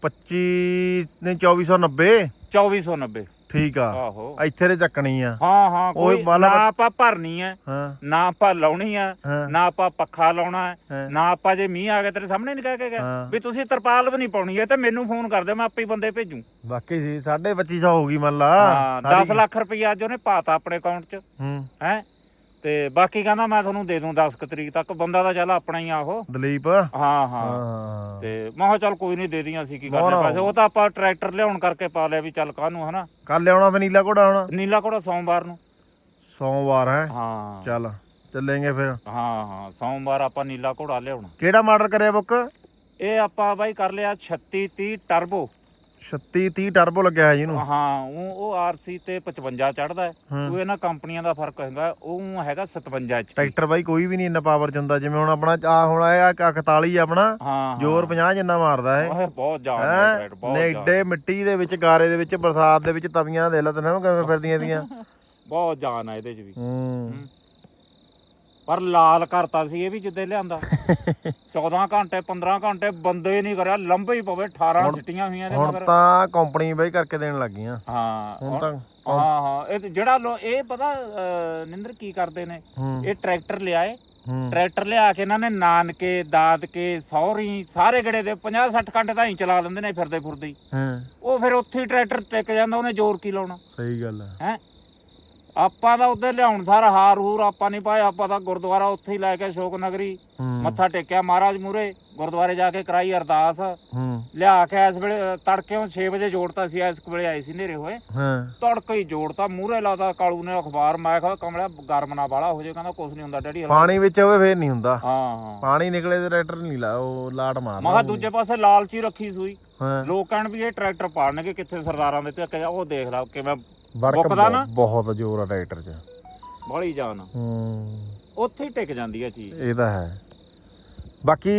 25 ਨਹੀਂ 2490 2490 ਠੀਕ ਆ। ਆਹੋ। ਇੱਥੇ ਦੇ ਚੱਕਣੀ ਆ। ਹਾਂ ਹਾਂ ਕੋਈ ਨਾ ਆਪਾਂ ਭਰਨੀ ਹਾਂ। ਨਾ ਆਪਾਂ ਲਾਉਣੀ ਆ ਨਾ ਆਪਾਂ ਪੱਖਾ ਲਾਉਣਾ। ਨਾ ਆਪਾਂ ਜੇ ਮੀਂਹ ਆ ਗਿਆ ਤੇਰੇ ਸਾਹਮਣੇ ਨਹੀਂ ਕਹਿ ਕੇ ਗਿਆ। ਵੀ ਤੁਸੀਂ ਤਰਪਾਲ ਵੀ ਨਹੀਂ ਪਾਉਣੀ ਹੈ ਤੇ ਮੈਨੂੰ ਫੋਨ ਕਰ ਦਿਓ ਮੈਂ ਆਪੇ ਹੀ ਬੰਦੇ ਭੇਜੂ। ਵਾਕਈ ਸੀ 2500 ਹੋ ਗਈ ਮੰਨ ਲਾ। ਹਾਂ ਸਾਰੀ- 10 ਲੱਖ ਰੁਪਈਆ ਅੱਜ ਉਹਨੇ ਪਾਤਾ ਆਪਣੇ ਅਕਾਊਂਟ 'ਚ। ਹੂੰ। ਹੈ? ਤੇ ਬਾਕੀ ਕਹਿੰਦਾ ਮੈਂ ਤੁਹਾਨੂੰ ਦੇ ਦੂੰ 10 ਕੁ ਤਰੀਕ ਤੱਕ ਬੰਦਾ ਤਾਂ ਚੱਲ ਆਪਣਾ ਹੀ ਆ ਉਹ। ਦਲੀਪ? ਹਾਂ ਹਾਂ। ਹਾਂ। ਤੇ ਮੈਂ ਕਿਹਾ ਚੱਲ ਕੋਈ ਨਹੀਂ ਦੇ ਦੀਆਂ ਅਸੀਂ ਕੀ ਕਰਨੇ। ਪੈਸੇ। ਉਹ ਤਾਂ ਆਪਾਂ ਟਰੈਕਟਰ ਲਿਆਉਣ ਕਰਕੇ ਪਾ ਲਿਆ ਵੀ ਚੱਲ ਕਾਹਨੂੰ ਹਨਾ। ਕੱਲ ਲਿਆਉਣਾ ਫੇ ਨੀਲਾ ਘੋੜਾ ਹੁਣ? ਨੀਲਾ ਕੋੜਾ ਸੋਮਵਾਰ ਨੂੰ। ਸੋਮਵਾਰ ਹੈ? ਹਾਂ। ਚੱਲ ਚੱਲेंगे ਫਿਰ। ਹਾਂ ਹਾਂ। ਸੋਮਵਾਰ ਆਪਾਂ ਨੀਲਾ ਘੋੜਾ ਲਿਆਉਣਾ। ਕਿਹੜਾ ਮਾਡਲ ਕਰਿਆ ਬੁੱਕ? ਇਹ ਆਪਾਂ ਬਾਈ ਕਰ ਲਿਆ 36 30 ਟਰਬੋ 36 30 ਟਰਬੋ ਲੱਗਿਆ ਹੈ ਜਿਹਨੂੰ ਹਾਂ ਉਹ ਉਹ ਆਰਸੀ ਤੇ 55 ਚੜਦਾ। ਉਹ ਇਹਨਾਂ ਕੰਪਨੀਆਂ ਦਾ ਫ਼ਰਕ ਹੈਗਾ ਉਹ ਹੈਗਾ 57 ਚ ਟਰੈਕਟਰ ਬਾਈ ਕੋਈ ਵੀ ਨਹੀਂ ਇੰਨਾ ਪਾਵਰ ਚ ਹੁੰਦਾ ਜਿਵੇਂ ਹੁਣ ਆਪਣਾ ਆ ਹੁਣ ਆਇਆ 41 ਆਪਣਾ। ਜ਼ੋਰ 50 ਜਿੰਨਾ ਮਾਰਦਾ ਹੈ ਬਹੁਤ ਜ਼ਿਆਦਾ ਬਹੁਤ ਨੇ ਜ਼ਿਆਦਾ। ਏਡੇ ਮਿੱਟੀ ਦੇ ਵਿੱਚ ਗਾਰੇ ਦੇ ਵਿੱਚ ਬਰਸਾਤ ਦੇ ਵਿੱਚ ਤਵੀਆਂ ਦੇ ਲਾ ਤੈਨੂੰ ਕਿਵੇਂ ਫਿਰਦੀਆਂ ਦੀਆਂ ਬਹੁਤ ਜਾਨ ਆ ਇਹਦੇ ਚ ਵੀ। ਹੂੰ। ਪਰ ਲਾਲ ਕਰਤਾ ਸੀ ਇਹ ਵੀ ਜਿੱਦੇ ਲਿਆਂਦਾ। (laughs) 14 ਘੰਟੇ 15 ਘੰਟੇ ਬੰਦੇ ਨਹੀਂ ਕਰਿਆ ਲੰਬੇ ਹੀ ਪਵੇ 18 ਸਿੱਟੀਆਂ ਹੋਈਆਂ ਇਹਦੇ ਹੁਣ ਤਾਂ ਕੰਪਨੀ ਬਾਈ ਕਰਕੇ ਦੇਣ ਲੱਗ ਗਈਆਂ ਹਾਂ ਹੁਣ ਹੁਣ- ਤਾਂ ਹਾਂ ਹਾਂ ਇਹ ਜਿਹੜਾ ਇਹ ਪਤਾ ਨਿੰਦਰ ਕੀ ਕਰਦੇ ਨੇ? ਇਹ ਟਰੈਕਟਰ ਲਿਆਏ। ਟਰੈਕਟਰ ਲਿਆ ਕੇ ਇਹਨਾਂ ਨੇ ਨਾਨਕੇ ਦਾਦਕੇ ਸੌਰੀ ਸਾਰੇ ਗੜੇ ਦੇ 50 60 ਘੰਟੇ ਤਾਂ ਹੀ ਚਲਾ ਲੈਂਦੇ ਨੇ ਫਿਰਦੇ ਫੁਰਦੇ ਹੀ। ਹਾਂ। ਉਹ ਫਿਰ ਉੱਥੇ ਹੀ ਟਰੈਕਟਰ ਟਿਕ ਜਾਂਦਾ ਉਹਨੇ ਜ਼ੋਰ ਕੀ ਲਾਉਣਾ? ਸਹੀ ਗੱਲ ਹੈ ਹੈ? ਆਪਾਂ ਤਾਂ ਉੱਧਰ ਲਿਆਉਣ ਸਾਰਾ ਹਾਰ ਹੂਰ ਆਪਾਂ ਨਹੀਂ ਪਾਏ ਆਪਾਂ ਤਾਂ ਗੁਰਦੁਆਰਾ ਉੱਥੇ ਹੀ ਲੈ ਕੇ ਅਸ਼ੋਕ ਨਗਰੀ ਮੱਥਾ ਟੇਕਿਆ ਮਹਾਰਾਜ ਮੂਰੇ ਗੁਰਦੁਆਰੇ ਜਾ ਕੇ ਕਰਾਈ ਅਰਦਾਸ। ਲਿਆ ਕੇ ਇਸ ਵੇਲੇ ਅ, ਤੜਕਿਓਂ 6 ਵਜੇ ਜੋੜਤਾ ਸੀ ਇਸ ਵੇਲੇ ਆਏ ਸੀ ਨੇਰੇ ਹੋਏ। ਹਾਂ। ਤੜਕੇ ਹੀ ਜੋੜਤਾ ਮੂਰੇ ਲਾਤਾ ਕਾਲੂ ਨੇ ਅਖਬਾਰ ਮੈਂ ਕਿਹਾ ਕਮਲਾ ਗਰਮ ਨਾ ਬਾਲਾ ਹੋ ਜੇ ਕਹਿੰਦਾ ਕੁਝ ਨਹੀਂ ਹੁੰਦਾ ਡੈਡੀ ਪਾਣੀ ਵਿੱਚ ਹੋਵੇ ਫੇਰ ਨਹੀਂ ਹੁੰਦਾ। ਹਾਂ ਪਾਣੀ ਨਿਕਲੇ ਤੇ ਟਰੈਕਟਰ ਨਹੀਂ ਲਾ ਉਹ ਲਾਟ ਮੈਂ ਮਾਰਦਾ ਕਿਹਾ ਦੂਜੇ ਪਾਸੇ ਲਾਲਚੀ ਰੱਖੀ ਸੂਈ। ਲੋਕ ਕਹਿਣ ਵੀ ਇਹ ਟਰੈਕਟਰ ਪਾੜਨਗੇ ਕਿੱਥੇ ਸਰਦਾਰਾਂ ਦੇ ਤੇ ਉਹ ਦੇਖ ਲਾ ਕਿਵੇਂ ਵਰਕ ਮੁੱਕਦਾ ਨਾ? ਬਹੁਤ ਜ਼ੋਰ ਆ ਟਰੈਕਟਰ 'ਚ। ਬੜੀ ਜਾਨ। ਹੂੰ। ਉੱਥੇ ਹੀ ਟਿਕ ਜਾਂਦੀ ਹੈ ਚੀਜ਼। ਇਹ ਤਾਂ ਹੈ। ਬਾਕੀ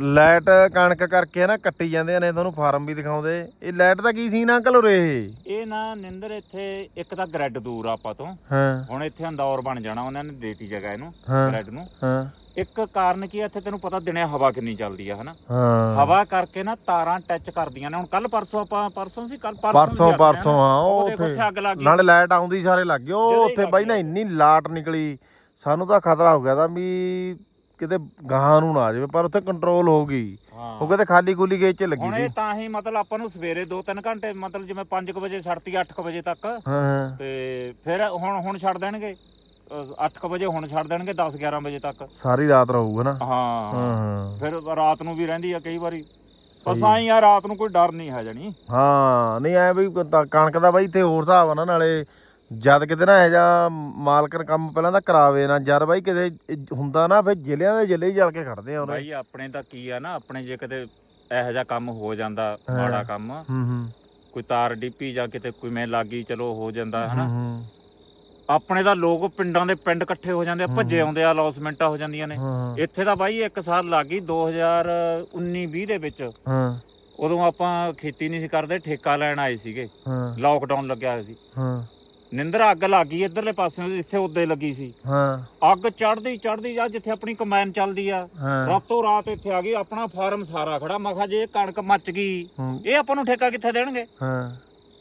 ਲਾਈਟ ਕਣਕ ਕਰਕੇ ਨਾ ਕੱਟੀ ਜਾਂਦੇ ਨੇ ਤੁਹਾਨੂੰ ਫਾਰਮ ਵੀ ਦਿਖਾਉਂਦੇ। ਇਹ ਲਾਈਟ ਦਾ ਕੀ ਸੀਨ ਅੰਕਲ ਉਰੇ ਇਹ ਨਾ ਨਿੰਦਰ ਇੱਥੇ ਇੱਕ ਤਾਂ ਗ੍ਰੈਡ ਦੂਰ ਆ ਆਪਾਂ ਤੋਂ। ਹਾਂ। ਹੁਣ ਇੱਥੇ ਅੰਦੌਰ ਬਣ ਜਾਣਾ ਉਹਨਾਂ ਨੇ ਦੇਤੀ ਜਗ੍ਹਾ ਇਹਨੂੰ ਹਾਂ। ਗ੍ਰੈਡ ਨੂੰ। ਹਾਂ। ਇੱਕ ਕਾਰਨ ਕੀ ਆ ਇੱਥੇ ਤੈਨੂੰ ਪਤਾ ਦਿਨੇ ਹਵਾ ਕਿੰਨੀ ਚੱਲਦੀ ਆ ਹਨਾ? ਹਾਂ। ਹਵਾ ਕਰਕੇ ਨਾ ਤਾਰਾਂ ਟੱਚ ਕਰਦੀਆਂ ਨੇ। ਹੁਣ ਕੱਲ ਪਰਸੋਂ ਆਪਾਂ ਪਰਸੋਂ ਸੀ ਕੱਲ ਪਰਸੋਂ ਪਰਸੋਂ ਹਾਂ ਉਹ ਉੱਥੇ ਨਾਲੇ ਲਾਈਟ ਆਉਂਦੀ ਸਾਰੇ ਲੱਗ ਗਏ ਉਹ ਉੱਥੇ ਬਾਈ ਨਾ ਇੰਨੀ ਲਾਟ ਨਿਕਲੀ ਸਾਨੂੰ ਤਾਂ ਖਤਰਾ ਹੋ ਗਿਆ ਤਾਂ ਵੀ ਕਿਤੇ ਗਾਹਾਂ ਨੂੰ ਨਾ ਆ ਜਾਵੇ ਪਰ ਉੱਥੇ ਕੰਟਰੋਲ ਹੋ ਗਈ। ਉਹ ਕਹਿੰਦੇ ਖਾਲੀ ਖੁੱਲੀ ਗੇਜ ਚ ਲੱਗੀ ਹੁਣ ਇਹ ਤਾਂ ਹੀ ਮਤਲਬ ਆਪਾਂ ਨੂੰ ਸਵੇਰੇ 2-3 ਘੰਟੇ ਮਤਲਬ ਜਿਵੇਂ 5 ਵਜੇ ਛੱਡਤੀ 8 ਵਜੇ ਤੱਕ। ਹਾਂ। ਤੇ ਫਿਰ ਹੁਣ ਹੁਣ ਛੱਡ ਦੇਣਗੇ। 8 ਵਜੇ ਹੁਣ ਛੱਡ ਦੇਣਗੇ 10-11 ਵਜੇ ਤੱਕ। ਸਾਰੀ ਰਾਤ ਰਹੂਗਾ ਨਾ? ਹਾਂ। ਫਿਰ ਰਾਤ ਨੂੰ ਵੀ ਰਹਿੰਦੀ ਆ ਕਈ ਵਾਰੀ। ਬਸ ਆਈ ਆ ਰਾਤ ਨੂੰ ਕੋਈ ਡਰ ਨਹੀਂ ਹੈ ਜਣੀ। ਹਾਂ ਨਹੀਂ ਐ ਵੀ ਕਣਕ ਦਾ ਬਾਈ ਤੇ ਹੋਰ ਹਿਸਾਬ ਆ ਨਾ ਨਾਲੇ ਜਦ ਕਿਤੇ ਨਾ ਇਹ ਜਾ ਮਾਲਕਨ ਕੰਮ ਪਹਿਲਾਂ ਤਾਂ ਕਰਾਵੇ ਨਾ ਜਦ ਬਾਈ ਕਿਤੇ ਹੁੰਦਾ ਨਾ ਫਿਰ ਜ਼ਿਲ੍ਹਿਆਂ ਦੇ ਜ਼ਿਲ੍ਹੇ ਜਲ ਕੇ ਖੜਦੇ ਆ ਉਹਨੇ। ਭਾਈ ਆਪਣੇ ਤਾਂ ਕੀ ਆ ਨਾ ਆਪਣੇ ਜੇ ਕਿਤੇ ਇਹੋ ਜਿਹਾ ਕੰਮ ਹੋ ਜਾਂਦਾ ਮਾੜਾ ਕੰਮ। ਹੂੰ ਹੂੰ। ਕੋਈ ਤਾਰ ਡਿੱਪੀ ਜਾਂ ਕਿਤੇ ਕੋਈ ਮੈਂ ਲੱਗੀ ਚਲੋ ਹੋ ਜਾਂਦਾ ਹਨਾ। ਹੂੰ। ਆਪਣੇ ਤਾਂ ਲੋਕ ਪਿੰਡਾਂ ਦੇ ਪਿੰਡ ਇਕੱਠੇ ਹੋ ਜਾਂਦੇ ਆ ਭੱਜੇ ਆਉਂਦੇ ਆ ਲੌਸਮੈਂਟਾਂ ਹੋ ਜਾਂਦੀਆਂ ਨੇ। ਹਾਂ। ਇੱਥੇ ਤਾਂ ਬਾਈ ਇੱਕ ਸਾਲ ਲੱਗ ਗਈ 2019-20 ਦੇ ਵਿੱਚ। ਹਾਂ। ਉਦੋਂ ਆਪਾਂ ਖੇਤੀ ਨਹੀਂ ਸੀ ਕਰਦੇ ਠੇਕਾ ਲੈਣ ਆਏ ਸੀਗੇ। ਹਾਂ। ਲਾਕਡਾਊਨ ਲੱਗਿਆ ਹੋਇਆ ਸੀ। ਹਾਂ। ਨਿੰਦਰ ਅੱਗ ਲੱਗ ਗਈ ਇਧਰਲੇ ਪਾਸੇ ਜਿੱਥੇ ਉੱਦੇ ਲੱਗੀ ਸੀ। ਹਾਂ। ਅੱਗ ਚੜਦੀ ਚੜਦੀ ਆ ਜਿੱਥੇ ਆਪਣੀ ਕਮੈਨ ਚੱਲਦੀ ਆ। ਹਾਂ। ਰਾਤੋਂ ਰਾਤ ਇੱਥੇ ਆ ਗਈ ਆਪਣਾ ਫਾਰਮ ਸਾਰਾ ਖੜਾ। ਮੈਂ ਕਿਹਾ ਜੇ ਕਣਕ ਮੱਚ ਗਈ ਹੂੰ। ਇਹ ਆਪਾਂ ਨੂੰ ਠੇਕਾ ਕਿੱਥੇ ਦੇਣਗੇ? ਹਾਂ।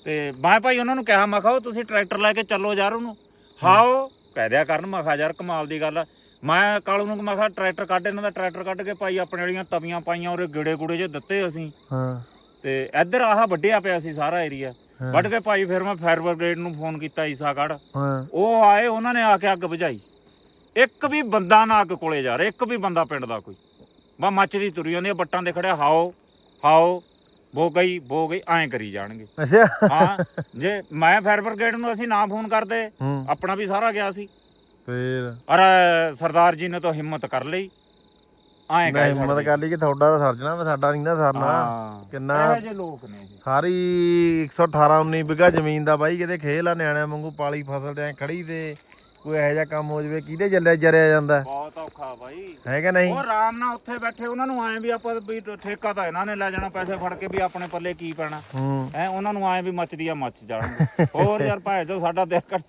ਤੇ ਮੈਂ ਭਾਈ ਉਹਨਾਂ ਨੂੰ ਕਿਹਾ ਮੈਂ ਕਿਹਾ ਉਹ ਤੁਸੀਂ ਟਰੈਕਟਰ ਲੈ ਕੇ ਚੱਲੋ ਯਾਰ ਉਹਨੂੰ। ਹਾਓ ਕਹਿ ਦਿਆ ਕਰਨ ਮੈਂ ਕਿਹਾ ਯਾਰ ਕਮਾਲ ਦੀ ਗੱਲ ਆ। ਮੈਂ ਕਾਲੂ ਨੂੰ ਮੈਂ ਕਿਹਾ ਟਰੈਕਟਰ ਕੱਢ ਇਹਨਾਂ ਦਾ ਟਰੈਕਟਰ ਕੱਢ ਕੇ ਭਾਈ ਆਪਣੇ ਵਾਲੀਆਂ ਤਵੀਆਂ ਪਾਈਆਂ ਉਹਦੇ ਗੇੜੇ ਗੂੜੇ ਜੇ ਦਿੱਤੇ ਅਸੀਂ। ਹਾਂ। ਤੇ ਇੱਧਰ ਆਹ ਵੱਢਿਆ ਪਿਆ ਸੀ ਸਾਰਾ ਏਰੀਆ ਵੱਢ ਕੇ ਭਾਈ ਫਿਰ ਮੈਂ ਫਾਇਰ ਬ੍ਰਿਗੇਡ ਨੂੰ ਫੋਨ ਕੀਤਾ ਈਸਾਗੜ ਹਾਂ। ਉਹ ਆਏ ਉਹਨਾਂ ਨੇ ਆ ਕੇ ਅੱਗ ਬੁਝਾਈ। ਇੱਕ ਵੀ ਬੰਦਾ ਨਾ ਅੱਗ ਕੋਲੇ ਜਾ ਰਿਹਾ ਇੱਕ ਵੀ ਬੰਦਾ ਪਿੰਡ ਦਾ ਕੋਈ। ਬਾ ਮੱਚਦੀ ਤੁਰੀ ਜਾਂਦੀ ਆ, ਬੱਟਾਂ ਦੇ ਖੜਿਆ ਹਾਓ ਹਾਓ। ਬੋ ਗਈ ਬੋ ਗਈ ਐਂ ਕਰੀ ਜਾਣਗੇ। ਅੱਛਾ। ਹਾਂ ਜੇ ਮੈਂ ਫਾਇਰ ਬ੍ਰਿਗੇਡ ਨੂੰ ਅਸੀਂ ਨਾ ਫੋਨ ਕਰਦੇ ਹੂੰ। ਆਪਣਾ ਵੀ ਸਾਰਾ ਗਿਆ ਸੀ। ਫੇਰ? ਅਰ ਸਰਦਾਰ ਜੀ ਨੇ ਤਾਂ ਹਿੰਮਤ ਕਰ ਲਈ। ਐਂ ਮੈਂ ਕਹੇ ਹਿੰਮਤ ਕਰ ਲਈ ਕਿ ਤੁਹਾਡਾ ਤਾਂ ਸਰਜਣਾ ਮੈਂ ਸਾਡਾ ਨਹੀਂ ਨਾ ਸਰਨਾ। ਕਿੰਨਾ ਇਹੋ ਜਿਹੇ ਲੋਕ ਨੇ ਇਹ। ਸਾਰੀ 118 19 ਵਿਗਾ ਜ਼ਮੀਨ ਦਾ ਬਾਈ ਕਿਤੇ ਖੇਲ ਆ ਨਿਆਣਿਆਂ ਵਾਂਗੂ ਪਾਲੀ ਫਸਲ ਤੇ ਐ ਖੜੀ ਤੇ ਕੋਈ ਇਹੋ ਜਿਹਾ ਕੰਮ ਹੋ ਜਵੇ ਕਿਹਦੇ ਜੱਲੇ ਜਰਿਆ ਜਾਂਦਾ? ਬਹੁਤ ਔਖਾ ਬਾਈ। ਹੈ ਕਿ ਨਹੀਂ? ਉਹ ਆਰਾਮ ਨਾਲ ਉੱਥੇ ਬੈਠੇ ਉਹਨਾਂ ਨੂੰ ਐਂ ਵੀ ਆਪਾਂ ਵੀ ਠੇਕਾ ਤਾਂ ਇਹਨਾਂ ਨੇ ਲੈ ਜਾਣਾ ਪੈਸੇ ਫੜ ਕੇ ਵੀ ਆਪਣੇ ਪੱਲੇ ਕੀ ਪੈਣਾ। ਹੂੰ। ਉਹਨਾਂ ਨੂੰ ਐਂ ਵੀ ਮੱਚਦੀ ਆ ਮੱਚ ਜਾਣਗੇ। ਹੋਰ ਯਾਰ (laughs) ਭਾਵੇਂ ਜੋ ਸਾਡਾ ਦੇਖ ਕਰ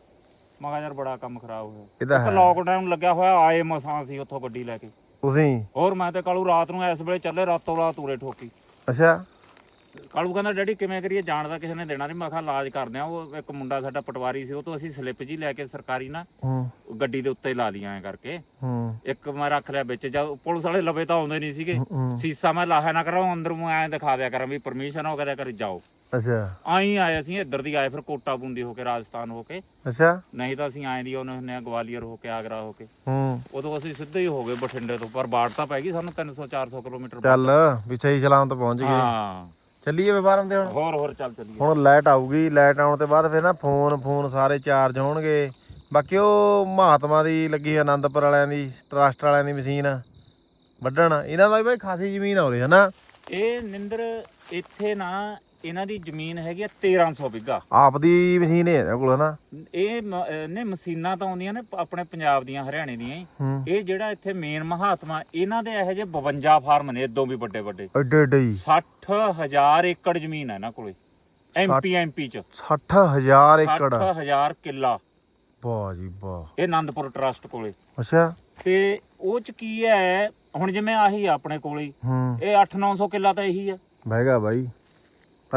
ਮੈਂ ਕਿਹਾ ਯਾਰ ਬੜਾ ਕੰਮ ਖਰਾਬ ਹੋਇਆ। ਇਹ ਤਾਂ ਇੱਕ ਹੈ। ਲੋਕਡਾਊਨ ਲੱਗਿਆ ਹੋਇਆ ਆਏ ਮਸਾਂ ਸੀ ਉੱਥੋਂ ਗੱਡੀ ਲੈ ਕੇ। ਤੁਸੀਂ? ਹੋਰ ਮੈਂ ਤੇ ਕਾਲੂ ਰਾਤ ਨੂੰ ਇਸ ਵੇਲੇ ਚੱਲੇ ਰਾਤੋਂ ਰਾਤ ਉਰੇ ਠੋਕੀ। ਅੱਛਾ। ਕਾਲੂ ਕਹਿੰਦਾ ਡੈਡੀ ਕਿਵੇਂ ਕਰੀਏ? ਜਾਣਦਾ ਕਿਸੇ ਨੇ ਦੇਣਾ ਨਹੀਂ ਮੈਂ ਕਿਹਾ ਇਲਾਜ ਕਰਦੇ ਆ। ਉਹ ਇੱਕ ਮੁੰਡਾ ਸਾਡਾ ਪਟਵਾਰੀ ਸੀ ਉਹ ਤੋਂ ਅਸੀਂ ਸਲਿੱਪ ਜੀ ਲੈ ਕੇ ਸਰਕਾਰੀ ਨਾ ਹੂੰ। ਗੱਡੀ ਦੇ ਉੱਤੇ ਲਾ ਲਈਆਂ ਐ ਕਰਕੇ। ਹੂੰ। ਇੱਕ ਮੈਂ ਰੱਖ ਲਿਆ ਵਿੱਚ ਜਦ ਪੁਲਿਸ ਵਾਲੇ ਲਵੇ ਤਾਂ ਆਉਂਦੇ ਨਹੀਂ ਸੀਗੇ। ਸੀਸਾ ਮੈਂ ਲਾਹਾ ਨਾ ਕਰਾਂ ਅੰਦਰ ਨੂੰ ਐਂ ਦਿਖਾ ਦਿਆ ਕਰਾਂ ਵੀ ਪਰਮਿਸ਼ਨ ਹੋ ਗਿਆ ਕਰੀ ਜਾਓ। ਅੱਛਾ। ਆਈ ਆਏ ਅਸੀਂ ਇੱਧਰ ਦੀ ਆਏ ਫਿਰ ਕੋਟਾ ਬੂੰਦੀ ਹੋ ਕੇ ਰਾਜਸਥਾਨ ਹੋ ਕੇ। ਅੱਛਾ। ਨਹੀਂ ਤਾਂ ਅਸੀਂ ਆਏ ਦੀ ਉਹਨੇ ਗਵਾਲੀਅਰ ਹੋ ਕੇ ਆਗਰਾ ਹੋ ਕੇ। ਹੂੰ। ਉਦੋਂ ਅਸੀਂ ਸਿੱਧੇ ਹੀ ਹੋ ਗਏ ਬਠਿੰਡੇ ਤੋਂ ਪਰ ਬਾੜ ਤਾਂ ਪੈ ਗਈ ਸਾਨੂੰ 300 400 ਕਿਲੋਮੀਟਰ ਚੱਲ ਵੀ ਸਹੀ ਸਲਾਮਤ ਪਹੁੰਚ ਗਏ। ਹਾਂ। ਚੱਲੀਏ ਵਪਾਰਮ ਤੇ ਹੁਣ? ਹੋਰ ਹੋਰ ਚੱਲ ਚੱਲੀਏ। ਹੁਣ ਲਾਈਟ ਆਊਗੀ ਲਾਈਟ ਆਉਣ ਤੋਂ ਬਾਅਦ ਫਿਰ ਨਾ ਫੋਨ ਫੋਨ ਸਾਰੇ ਚਾਰਜ ਹੋਣਗੇ। ਬਾਕੀ ਉਹ ਮਹਾਤਮਾ ਦੀ ਲੱਗੀ ਆਨੰਦਪੁਰ ਵਾਲਿਆਂ ਦੀ ਟਰਸਟ ਵਾਲਿਆਂ ਦੀ ਮਸ਼ੀਨ ਵੱਢਣ। ਇਹਨਾਂ ਦਾ ਵੀ ਬਾਈ ਖਾਸੀ ਜ਼ਮੀਨ ਰਹੀ ਹੈ ਨਾ ਇਹ ਨਿੰਦਰ ਇੱਥੇ ਨਾ ਇਹਨਾਂ ਦੀ ਜ਼ਮੀਨ ਹੈਗੀ ਆ 1300 ਬਿੱਗਾ। ਆਪ ਦੀ ਮਸ਼ੀਨ ਹੈ ਇਹਦੇ ਕੋਲ ਹਨਾ? ਇਹ ਮ- ਅਹ ਨੇ ਮਸ਼ੀਨਾਂ ਤਾਂ ਆਉਂਦੀਆਂ ਨੇ ਪ- ਆਪਣੇ ਪੰਜਾਬ ਦੀਆਂ ਹਰਿਆਣੇ ਦੀਆਂ ਹੀ। ਹੂੰ। ਇਹ ਜਿਹੜਾ ਇੱਥੇ ਮੇਨ ਮਹਾਤਮਾ ਇਹਨਾਂ ਦੇ ਇਹੋ ਜਿਹੇ 52 ਫਾਰਮ ਨੇ ਇਦੋਂ ਵੀ ਵੱਡੇ ਵੱਡੇ। ਐਡੇ ਐਡੇ ਹੀ। 60000 ਏਕੜ ਜ਼ਮੀਨ ਹੈ ਇਹਨਾਂ ਕੋਲੇ ਐਮਪੀ ਐਮਪੀ ਚ। 60000 ਏਕੜ। 60000 ਕਿੱਲਾ। ਵਾਹ ਜੀ ਵਾਹ। ਇਹ ਆਨੰਦਪੁਰ ਟਰਸਟ ਕੋਲੇ। ਅੱਛਾ। ਤੇ ਉਹ ਚ ਕੀ ਹੈ ਹੁਣ ਜਿਵੇਂ ਆਹੀ ਆ ਆਪਣੇ ਕੋਲੇ ਹੂੰ। ਇਹ 8-900 ਕਿੱਲਾ ਤਾਂ ਇਹੀ ਆ। ਬਹਿਗਾ ਬਾਈ।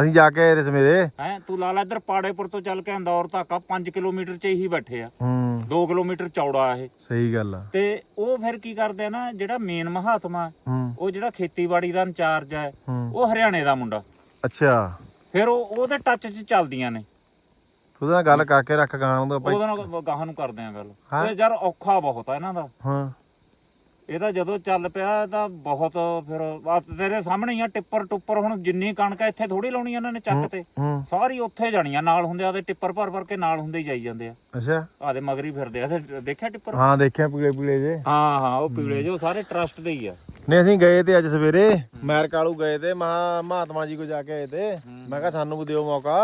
ਅਸੀਂ ਜਾ ਕੇ ਆਏ ਰਸਮੇ ਦੇ ਹੈ ਤੂੰ ਲਾ ਲੈ ਇੱਧਰ ਪਾੜੇਪੁਰ ਤੋਂ ਚੱਲ ਕੇ ਅੰਦੌਰ ਤੱਕ ਆ 5 ਕਿਲੋਮੀਟਰ ਚ ਇਹੀ ਬੈਠੇ ਆ। ਹੂੰ। 2 ਕਿਲੋਮੀਟਰ ਚੌੜਾ ਇਹ। ਸਹੀ ਗੱਲ ਆ। ਤੇ ਉਹ ਫਿਰ ਕੀ ਕਰਦੇ ਆ ਨਾ ਜਿਹੜਾ ਮੇਨ ਮਹਾਤਮਾ ਹੂੰ। ਉਹ ਜਿਹੜਾ ਖੇਤੀਬਾੜੀ ਦਾ ਇੰਚਾਰਜ ਹੈ ਹੂੰ। ਉਹ ਹਰਿਆਣੇ ਦਾ ਮੁੰਡਾ। ਅੱਛਾ। ਫਿਰ ਉਹ ਉਹਦੇ ਟੱਚ 'ਚ ਚੱਲਦੀਆਂ ਨੇ। ਉਹਦੇ ਨਾਲ ਗੱਲ ਕਰਕੇ ਰੱਖ ਗਾਂ ਉਹਦੇ ਨਾਲ ਗਾਹਾਂ ਨੂੰ ਕਰਦੇ ਆ ਗੱਲ। ਹਾਂ। ਤੇ ਯਾਰ ਔਖਾ ਬਹੁਤ ਆ ਇਹਨਾਂ ਦਾ। ਹਾਂ। ਇਹਦਾ ਜਦੋਂ ਚੱਲ ਪਿਆ ਤਾਂ ਬਹੁਤ ਫਿਰ ਆ ਤੇਰੇ ਸਾਹਮਣੇ ਹੀ ਆ ਟਿੱਪਰ ਟੁੱਪਰ ਹੁਣ ਜਿੰਨੀ ਕਣਕ ਆ ਇੱਥੇ ਥੋੜੀ ਲਾਉਣੀ ਇਹਨਾਂ ਨੇ ਚੱਕ ਤੇ। ਸਾਰੀ ਉੱਥੇ ਜਾਣੀਆਂ ਨਾਲ ਹੁੰਦੇ ਆ ਤੇ ਟਿੱਪਰ ਭਰ ਭਰ ਕੇ ਨਾਲ ਹੁੰਦੇ ਹੀ ਜਾਈ ਜਾਂਦੇ ਆ। ਅੱਛਾ। ਆਦੇ ਮਗਰੀ ਫਿਰਦੇ ਆ। ਤੇ ਦੇਖਿਆ ਟਿੱਪਰ? ਹਾਂ ਦੇਖਿਆ ਪੀਲੇ ਪੀਲੇ ਜੇ। ਹਾਂ ਹਾਂ ਉਹ ਪੀਲੇ ਜੋ ਸਾਰੇ ਟਰਸਟ ਦੇ ਹੀ ਆ। ਨਹੀਂ ਅਸੀਂ ਗਏ ਤੇ ਅੱਜ ਸਵੇਰੇ ਮੈਰ ਕਾਲੂ ਗਏ ਤੇ ਮਹਾ ਮਹਾਤਮਾ ਜੀ ਕੋ ਜਾ ਕੇ ਆਏ ਤੇ। ਮੈਂ ਕਿਹਾ ਸਾਨੂੰ ਵੀ ਦਿਓ ਮੌਕਾ।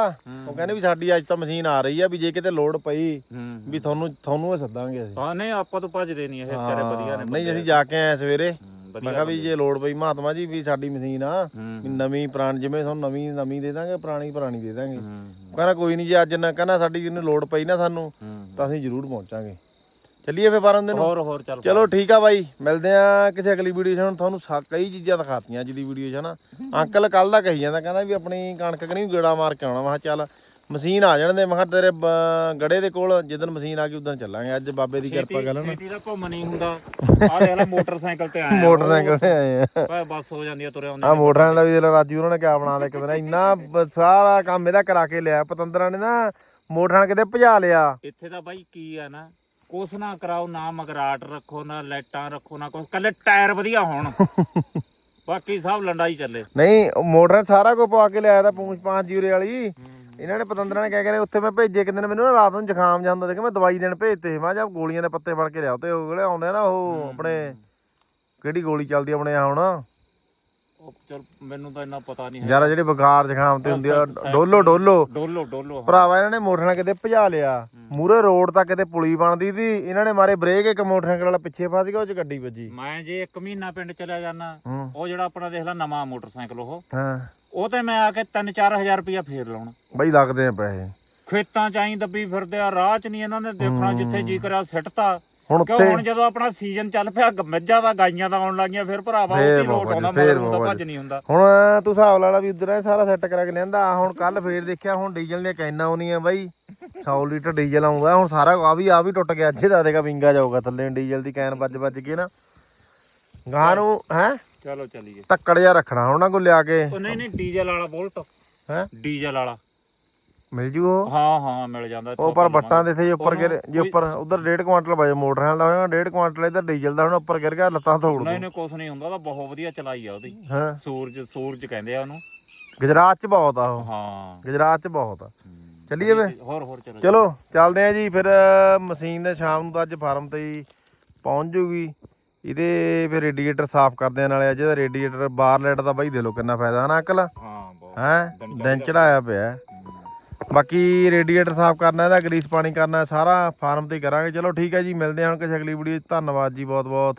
ਉਹ ਕਹਿੰਦੇ ਵੀ ਸਾਡੀ ਅੱਜ ਤਾਂ ਮਸ਼ੀਨ ਆ ਰਹੀ ਆ ਵੀ ਜੇ ਕਿਤੇ ਲੋੜ ਪਈ ਵੀ ਤੁਹਾਨੂੰ ਤੁਹਾਨੂੰ ਹੀ ਸੱਦਾਂਗੇ ਅਸੀਂ। ਹਾਂ ਨਹੀਂ ਆਪਾਂ ਤੋਂ ਭੱਜਦੇ ਨਹੀਂ ਇਹ ਵਿਚਾਰੇ ਵਧੀਆ ਨੇ ਨਹੀਂ ਅਸੀਂ ਜਾ ਕੇ ਆਏ ਸਵੇਰੇ। ਮੈਂ ਕਿਹਾ ਵੀ ਜੇ ਲੋੜ ਪਈ ਮਹਾਤਮਾ ਜੀ ਵੀ ਸਾਡੀ ਮਸ਼ੀਨ ਆ ਵੀ ਨਵੀਂ ਪੁਰਾਣੀ ਜਿਵੇਂ ਤੁਹਾਨੂੰ ਨਵੀਂ ਨਵੀਂ ਦੇ ਦਾਂਗੇ ਪੁਰਾਣੀ ਪੁਰਾਣੀ ਦੇ ਦਾਂਗੇ। ਕਹਿੰਦਾ ਕੋਈ ਨਹੀਂ ਜੇ ਅੱਜ ਨਾ ਕਹਿੰਦਾ ਸਾਡੀ ਜਿਹਨੂੰ ਲੋੜ ਪਈ ਨਾ ਸਾਨੂੰ ਤਾਂ ਅਸੀਂ ਜ਼ਰੂਰ ਪਹੁੰਚਾਂਗੇ। ਚੱਲੀਏ ਫੇ ਬਾਰਨ ਦੇ ਨੂੰ। ਹੋਰ ਹੋਰ ਚੱਲ ਚਲੋ ਠੀਕ ਆ ਬਾਈ ਮਿਲਦੇ ਆ ਕਿਸੇ ਅਗਲੀ ਵੀਡੀਓ 'ਚ। ਹੁਣ ਤੁਹਾਨੂੰ ਸਾ- ਕਈ ਚੀਜ਼ਾਂ ਦਿਖਾਤੀਆਂ ਅੱਜ ਦੀ ਵੀਡੀਓ 'ਚ ਹਨਾ। ਅੰਕਲ ਕੱਲ ਦਾ ਕਹੀ ਜਾਂਦਾ ਕਹਿੰਦਾ ਵੀ ਆਪਣੀ ਕਣਕ ਕਣੀ ਗੇੜਾ ਮਾਰ ਕੇ ਆਉਣਾ। ਮੈਂ ਕਿਹਾ ਚੱਲ ਮਸ਼ੀਨ ਆ ਜਾਣ ਦੇ ਮੈਂ ਕਿਹਾ ਤੇਰੇ ਬ- ਗੜੇ ਦੇ ਕੋਲ ਜਿੱਦਣ ਮਸ਼ੀਨ ਆ ਗਈ ਉਦੋਂ ਚੱਲਾਂਗੇ। ਅੱਜ ਬਾਬੇ ਦੀ ਕਿਰਪਾ ਕਰ ਲੈਣਾ ਦਾ ਘੁੰਮ ਨਹੀਂ ਹੁੰਦਾ। ਆ ਦੇਖ ਲੈ ਮੋਟਰਸਾਈਕਲ ਤੇ ਆਇਆ। ਮੋਟਰਸਾਈਕਲ ਤੇ ਆਏ ਆ। ਭਾਵੇਂ ਬੱਸ ਹੋ ਜਾਂਦੀ ਆ ਤੁਰੇ ਆਉਂਦੇ ਆ। ਮੋਟਰਾਂ ਦਾ ਵੀ ਜਿਹੜਾ ਰਾਜੂ ਉਹਨਾਂ ਨੇ ਕਿਆ ਬਣਾ ਲਿਆ ਇੱਕ ਦਿਨ ਇੰਨਾ ਬ- ਸਾਰਾ ਕੰਮ ਇਹਦਾ ਕਰਾ ਕੇ ਲਿਆ। ਪਤੰਦਰਾਂ ਨੇ ਨਾ ਮੋਟਰਾਂ ਕਿਤੇ ਭਜਾ ਲਿਆ। ਇੱਥੇ ਤਾਂ ਬਾਈ ਕੀ ਆ ਨਾ ਕੁਛ ਨਾ ਕਰਾਓ ਨਾ ਮਗਰਾਟ ਰੱਖੋ ਨਾ ਲਾਈਟਾਂ ਰੱਖੋ ਨਾ ਕੁਛ। ਕੱਲੇ ਟਾਇਰ ਵਧੀਆ ਹੋਣ। (laughs) ਬਾਕੀ ਸਭ ਲੰਡਾਈ ਚੱਲੇ। ਨਹੀਂ ਉਹ ਮੋਟਰਾਂ 'ਚ ਸਾਰਾ ਕੁਝ ਪਵਾ ਕੇ ਲਿਆਇਆ ਤਾਂ ਪੂੰਛ ਪਾਂਚ ਜੀਰੇ ਵਾਲੀ। ਇਹਨਾਂ ਨੇ ਪਤੰਦਰਾਂ ਨੇ ਕਿਆ ਕਰਿਆ ਉੱਥੇ ਮੈਂ ਭੇਜੇ ਕਿੰਨੇ ਮੈਨੂੰ ਨਾ ਰਾਤ ਨੂੰ ਜ਼ੁਕਾਮ ਜਾਂਦਾ ਦੇਖ ਮੈਂ ਦਵਾਈ ਦੇਣ ਭੇਜਤੇ ਮੈਂ ਜਾਂ ਗੋਲੀਆਂ ਦੇ ਪੱਤੇ ਫੜ ਕੇ ਲਿਆਓ ਤੇ ਉਹ ਜਿਹੜੇ ਆਉਂਦੇ ਆ ਨਾ ਉਹ ਆਪਣੇ ਕਿਹੜੀ ਗੋਲੀ ਚੱਲਦੀ ਆਪਣੇ ਆ ਹੁਣ? ਉਹ ਚਲ ਮੈਨੂੰ ਤਾਂ ਇੰਨਾ ਪਤਾ ਨਹੀਂ ਹੈ ਯਾਰ ਜਿਹੜੀ ਬੁਖਾਰ ਜ਼ੁਕਾਮ ਤੇ ਹੁੰਦੀ ਆ ਡੋਲੋ ਡੋਲੋ। ਡੋਲੋ ਡੋਲੋ ਭਰਾਵਾ ਇਹਨਾਂ ਨੇ ਮੋਟਰਾਂ ਕਿਤੇ ਭਜਾ ਲਿਆ। ਮੂਰੇ ਰੋਡ ਤੱਕ ਕਿਤੇ ਪੁਲੀ ਬਣਦੀ ਸੀ। ਇਹਨਾਂ ਨੇ ਮਾਰੇ ਬ੍ਰੇਕ ਇੱਕ ਮੋਟਰਸਾਈਕਲ ਵਾਲਾ ਪਿੱਛੇ ਫਸ ਗਿਆ ਉਹ ਚ ਗੱਡੀ ਵੱਜੀ। ਮੈਂ ਜੇ 1 ਮਹੀਨਾ ਪਿੰਡ ਚਲਿਆ ਜਾਣਾ ਹੂੰ। ਉਹ ਜਿਹੜਾ ਆਪਣਾ ਦੇਖ ਲੈ ਨਵਾਂ ਮੋਟਰਸਾਈਕਲ ਉਹ। ਹਾਂ। ਉਹ ਤੇ ਮੈਂ ਆ ਕੇ 3-4000 ਰੁਪਇਆ ਫੇਰ ਲਾਉਣਾ। ਬਈ ਲੱਗਦੇ ਆ ਪੈਸੇ। ਖੇਤਾਂ ਚ ਆਈ ਦੱਬੀ ਫਿਰਦੇ ਆ ਰਾਹ ਚ ਨਹੀਂ ਇਹਨਾਂ ਨੇ ਦੇਖਣਾ ਜਿੱਥੇ ਜੀ ਕਰਿਆ ਸਿੱਟਤਾ। ਹੁਣ ਕਿਉਂ ਉੱਥੇ ਹੁਣ ਜਦੋਂ ਆਪਣਾ ਸੀਜ਼ਨ ਚੱਲ ਪਿਆ ਮੱਝਾਂ ਦਾ ਗਾਈਆਂ ਦਾ ਆਉਣ ਲੱਗੀਆਂ ਫਿਰ ਭਰਾਵਾ ਉਹ ਫੇਰ ਕੀ ਲੋਟ ਆਉਂਦਾ ਮਗਰ ਬਾਬਾ ਭੱਜ ਨਹੀਂ ਹੁੰਦਾ। ਹੁਣ ਤੂੰ ਹਿਸਾਬ ਲਾ ਲਾ ਵੀ ਉਧਰ ਇਹ ਸਾਰਾ ਸੈੱਟ ਕਰਾ ਕੇ ਲਿਆਂਦਾ। ਹੁਣ ਕੱਲ ਫੇਰ ਦੇਖਿਆ ਹੁਣ ਡੀਜ਼ਲ ਦੀਆਂ ਕੈਨਾਂ ਆਉਣੀਆਂ ਬਾਈ। 100 ਲੀਟਰ ਡੀਜ਼ਲ ਆਉਂਦਾ ਹੁਣ ਸਾਰਾ ਆ ਵੀ ਆ ਵੀ ਟੁੱਟ ਗਿਆ। ਅੱਛੇ ਦਾ ਦੇਖਾ ਵਿੰਗਾ ਜਾਊਗਾ ਥੱਲੇ। ਡੀਜ਼ਲ ਦੀ ਕੈਨ ਵੱਜ ਵੱਜ ਕੇ ਨਾ। ਗਾਂ ਨੂੰ ਹੈ? ਚਲੋ ਚੱਲੀਏ। ਤੱਕੜ ਜਿਹਾ ਰੱਖਣਾ ਉਹਨਾਂ ਕੋਲ ਲਿਆ ਕੇ। ਉਹ ਨਹੀਂ ਨਹੀਂ ਡੀਜ਼ਲ ਵਾਲਾ ਬੋਲਟ। ਹੈ? ਡੀਜ਼ਲ ਵਾਲਾ। ਮਿਲ ਜੂ ਉਹ? ਹਾਂ ਹਾਂ ਮਿਲ ਜਾਂਦਾ ਉਹ ਪਰ ਬੱਟਾਂ ਦੇ ਇੱਥੇ ਜੇ ਉੱਪਰ ਗਿਰ ਜੇ ਉੱਪਰ ਉਧਰ 1.5 ਕੁਆਂਟਲ ਵਜੇ ਮੋਟਰ ਦਾ ਹੋਣਾ 1.5 ਕੁਆਂਟਲ ਇਧਰ ਡੀਜ਼ਲ ਦਾ ਹੋਣਾ ਉੱਪਰ ਗਿਰ ਗਿਆ ਲੱਤਾਂ ਤੋੜ ਨਹੀਂ ਦੂ ਨਹੀਂ ਕੁਛ ਨਹੀਂ ਹੁੰਦਾ ਤਾਂ ਬਹੁਤ ਵਧੀਆ ਚਲਾਈ ਆ ਉਹਦੀ। ਹਾਂ? ਸੂਰਜ ਸੂਰਜ ਕਹਿੰਦੇ ਆ ਉਹਨੂੰ। ਗੁਜਰਾਤ ਚ ਬਹੁਤ ਆ ਉਹ। ਹਾਂ। ਗੁਜਰਾਤ ਚ ਬਹੁਤ ਆ। ਚੱਲੀਏ ਵੇ। ਹੋਰ ਹੋਰ ਚਲੋ। ਚਲੋ ਚੱਲਦੇ ਆ ਜੀ ਫਿਰ ਮਸ਼ੀਨ ਦੇ ਸ਼ਾਮ ਨੂੰ ਤਾਂ ਅੱਜ ਫਾਰਮ ਤੇ ਹੀ ਪਹੁੰਚ ਜੂਗੀ। ਇਹਦੇ ਫਿਰ ਰੇਡੀਏਟਰ ਸਾਫ਼ ਕਰਦੇ ਆ ਨਾਲੇ ਅੱਜ ਇਹਦਾ ਰੇਡੀਏਟਰ ਬਾਹਰ ਲਾਈਟ ਦਾ ਬਾਈ ਦੇ ਲੋ ਕਿੰਨਾ ਫਾਇਦਾ ਹਨਾ ਅਕਲ। ਹਾਂ ਬਹੁਤ। ਹੈ? ਦਿਨ ਚੜਾਇਆ ਪਿਆ। ਬਾਕੀ ਰੇਡੀਏਟਰ ਸਾਫ਼ ਕਰਨਾ ਇਹਦਾ ਗਰੀਸ ਪਾਣੀ ਕਰਨਾ ਸਾਰਾ ਫਾਰਮ ਤੇ ਕਰਾਂਗੇ। ਚਲੋ ਠੀਕ ਹੈ ਜੀ ਮਿਲਦੇ ਹਾਂ ਹੁਣ ਕਿਸੇ ਅਗਲੀ ਵੀਡੀਓ 'ਚ। ਧੰਨਵਾਦ ਜੀ ਬਹੁਤ ਬਹੁਤ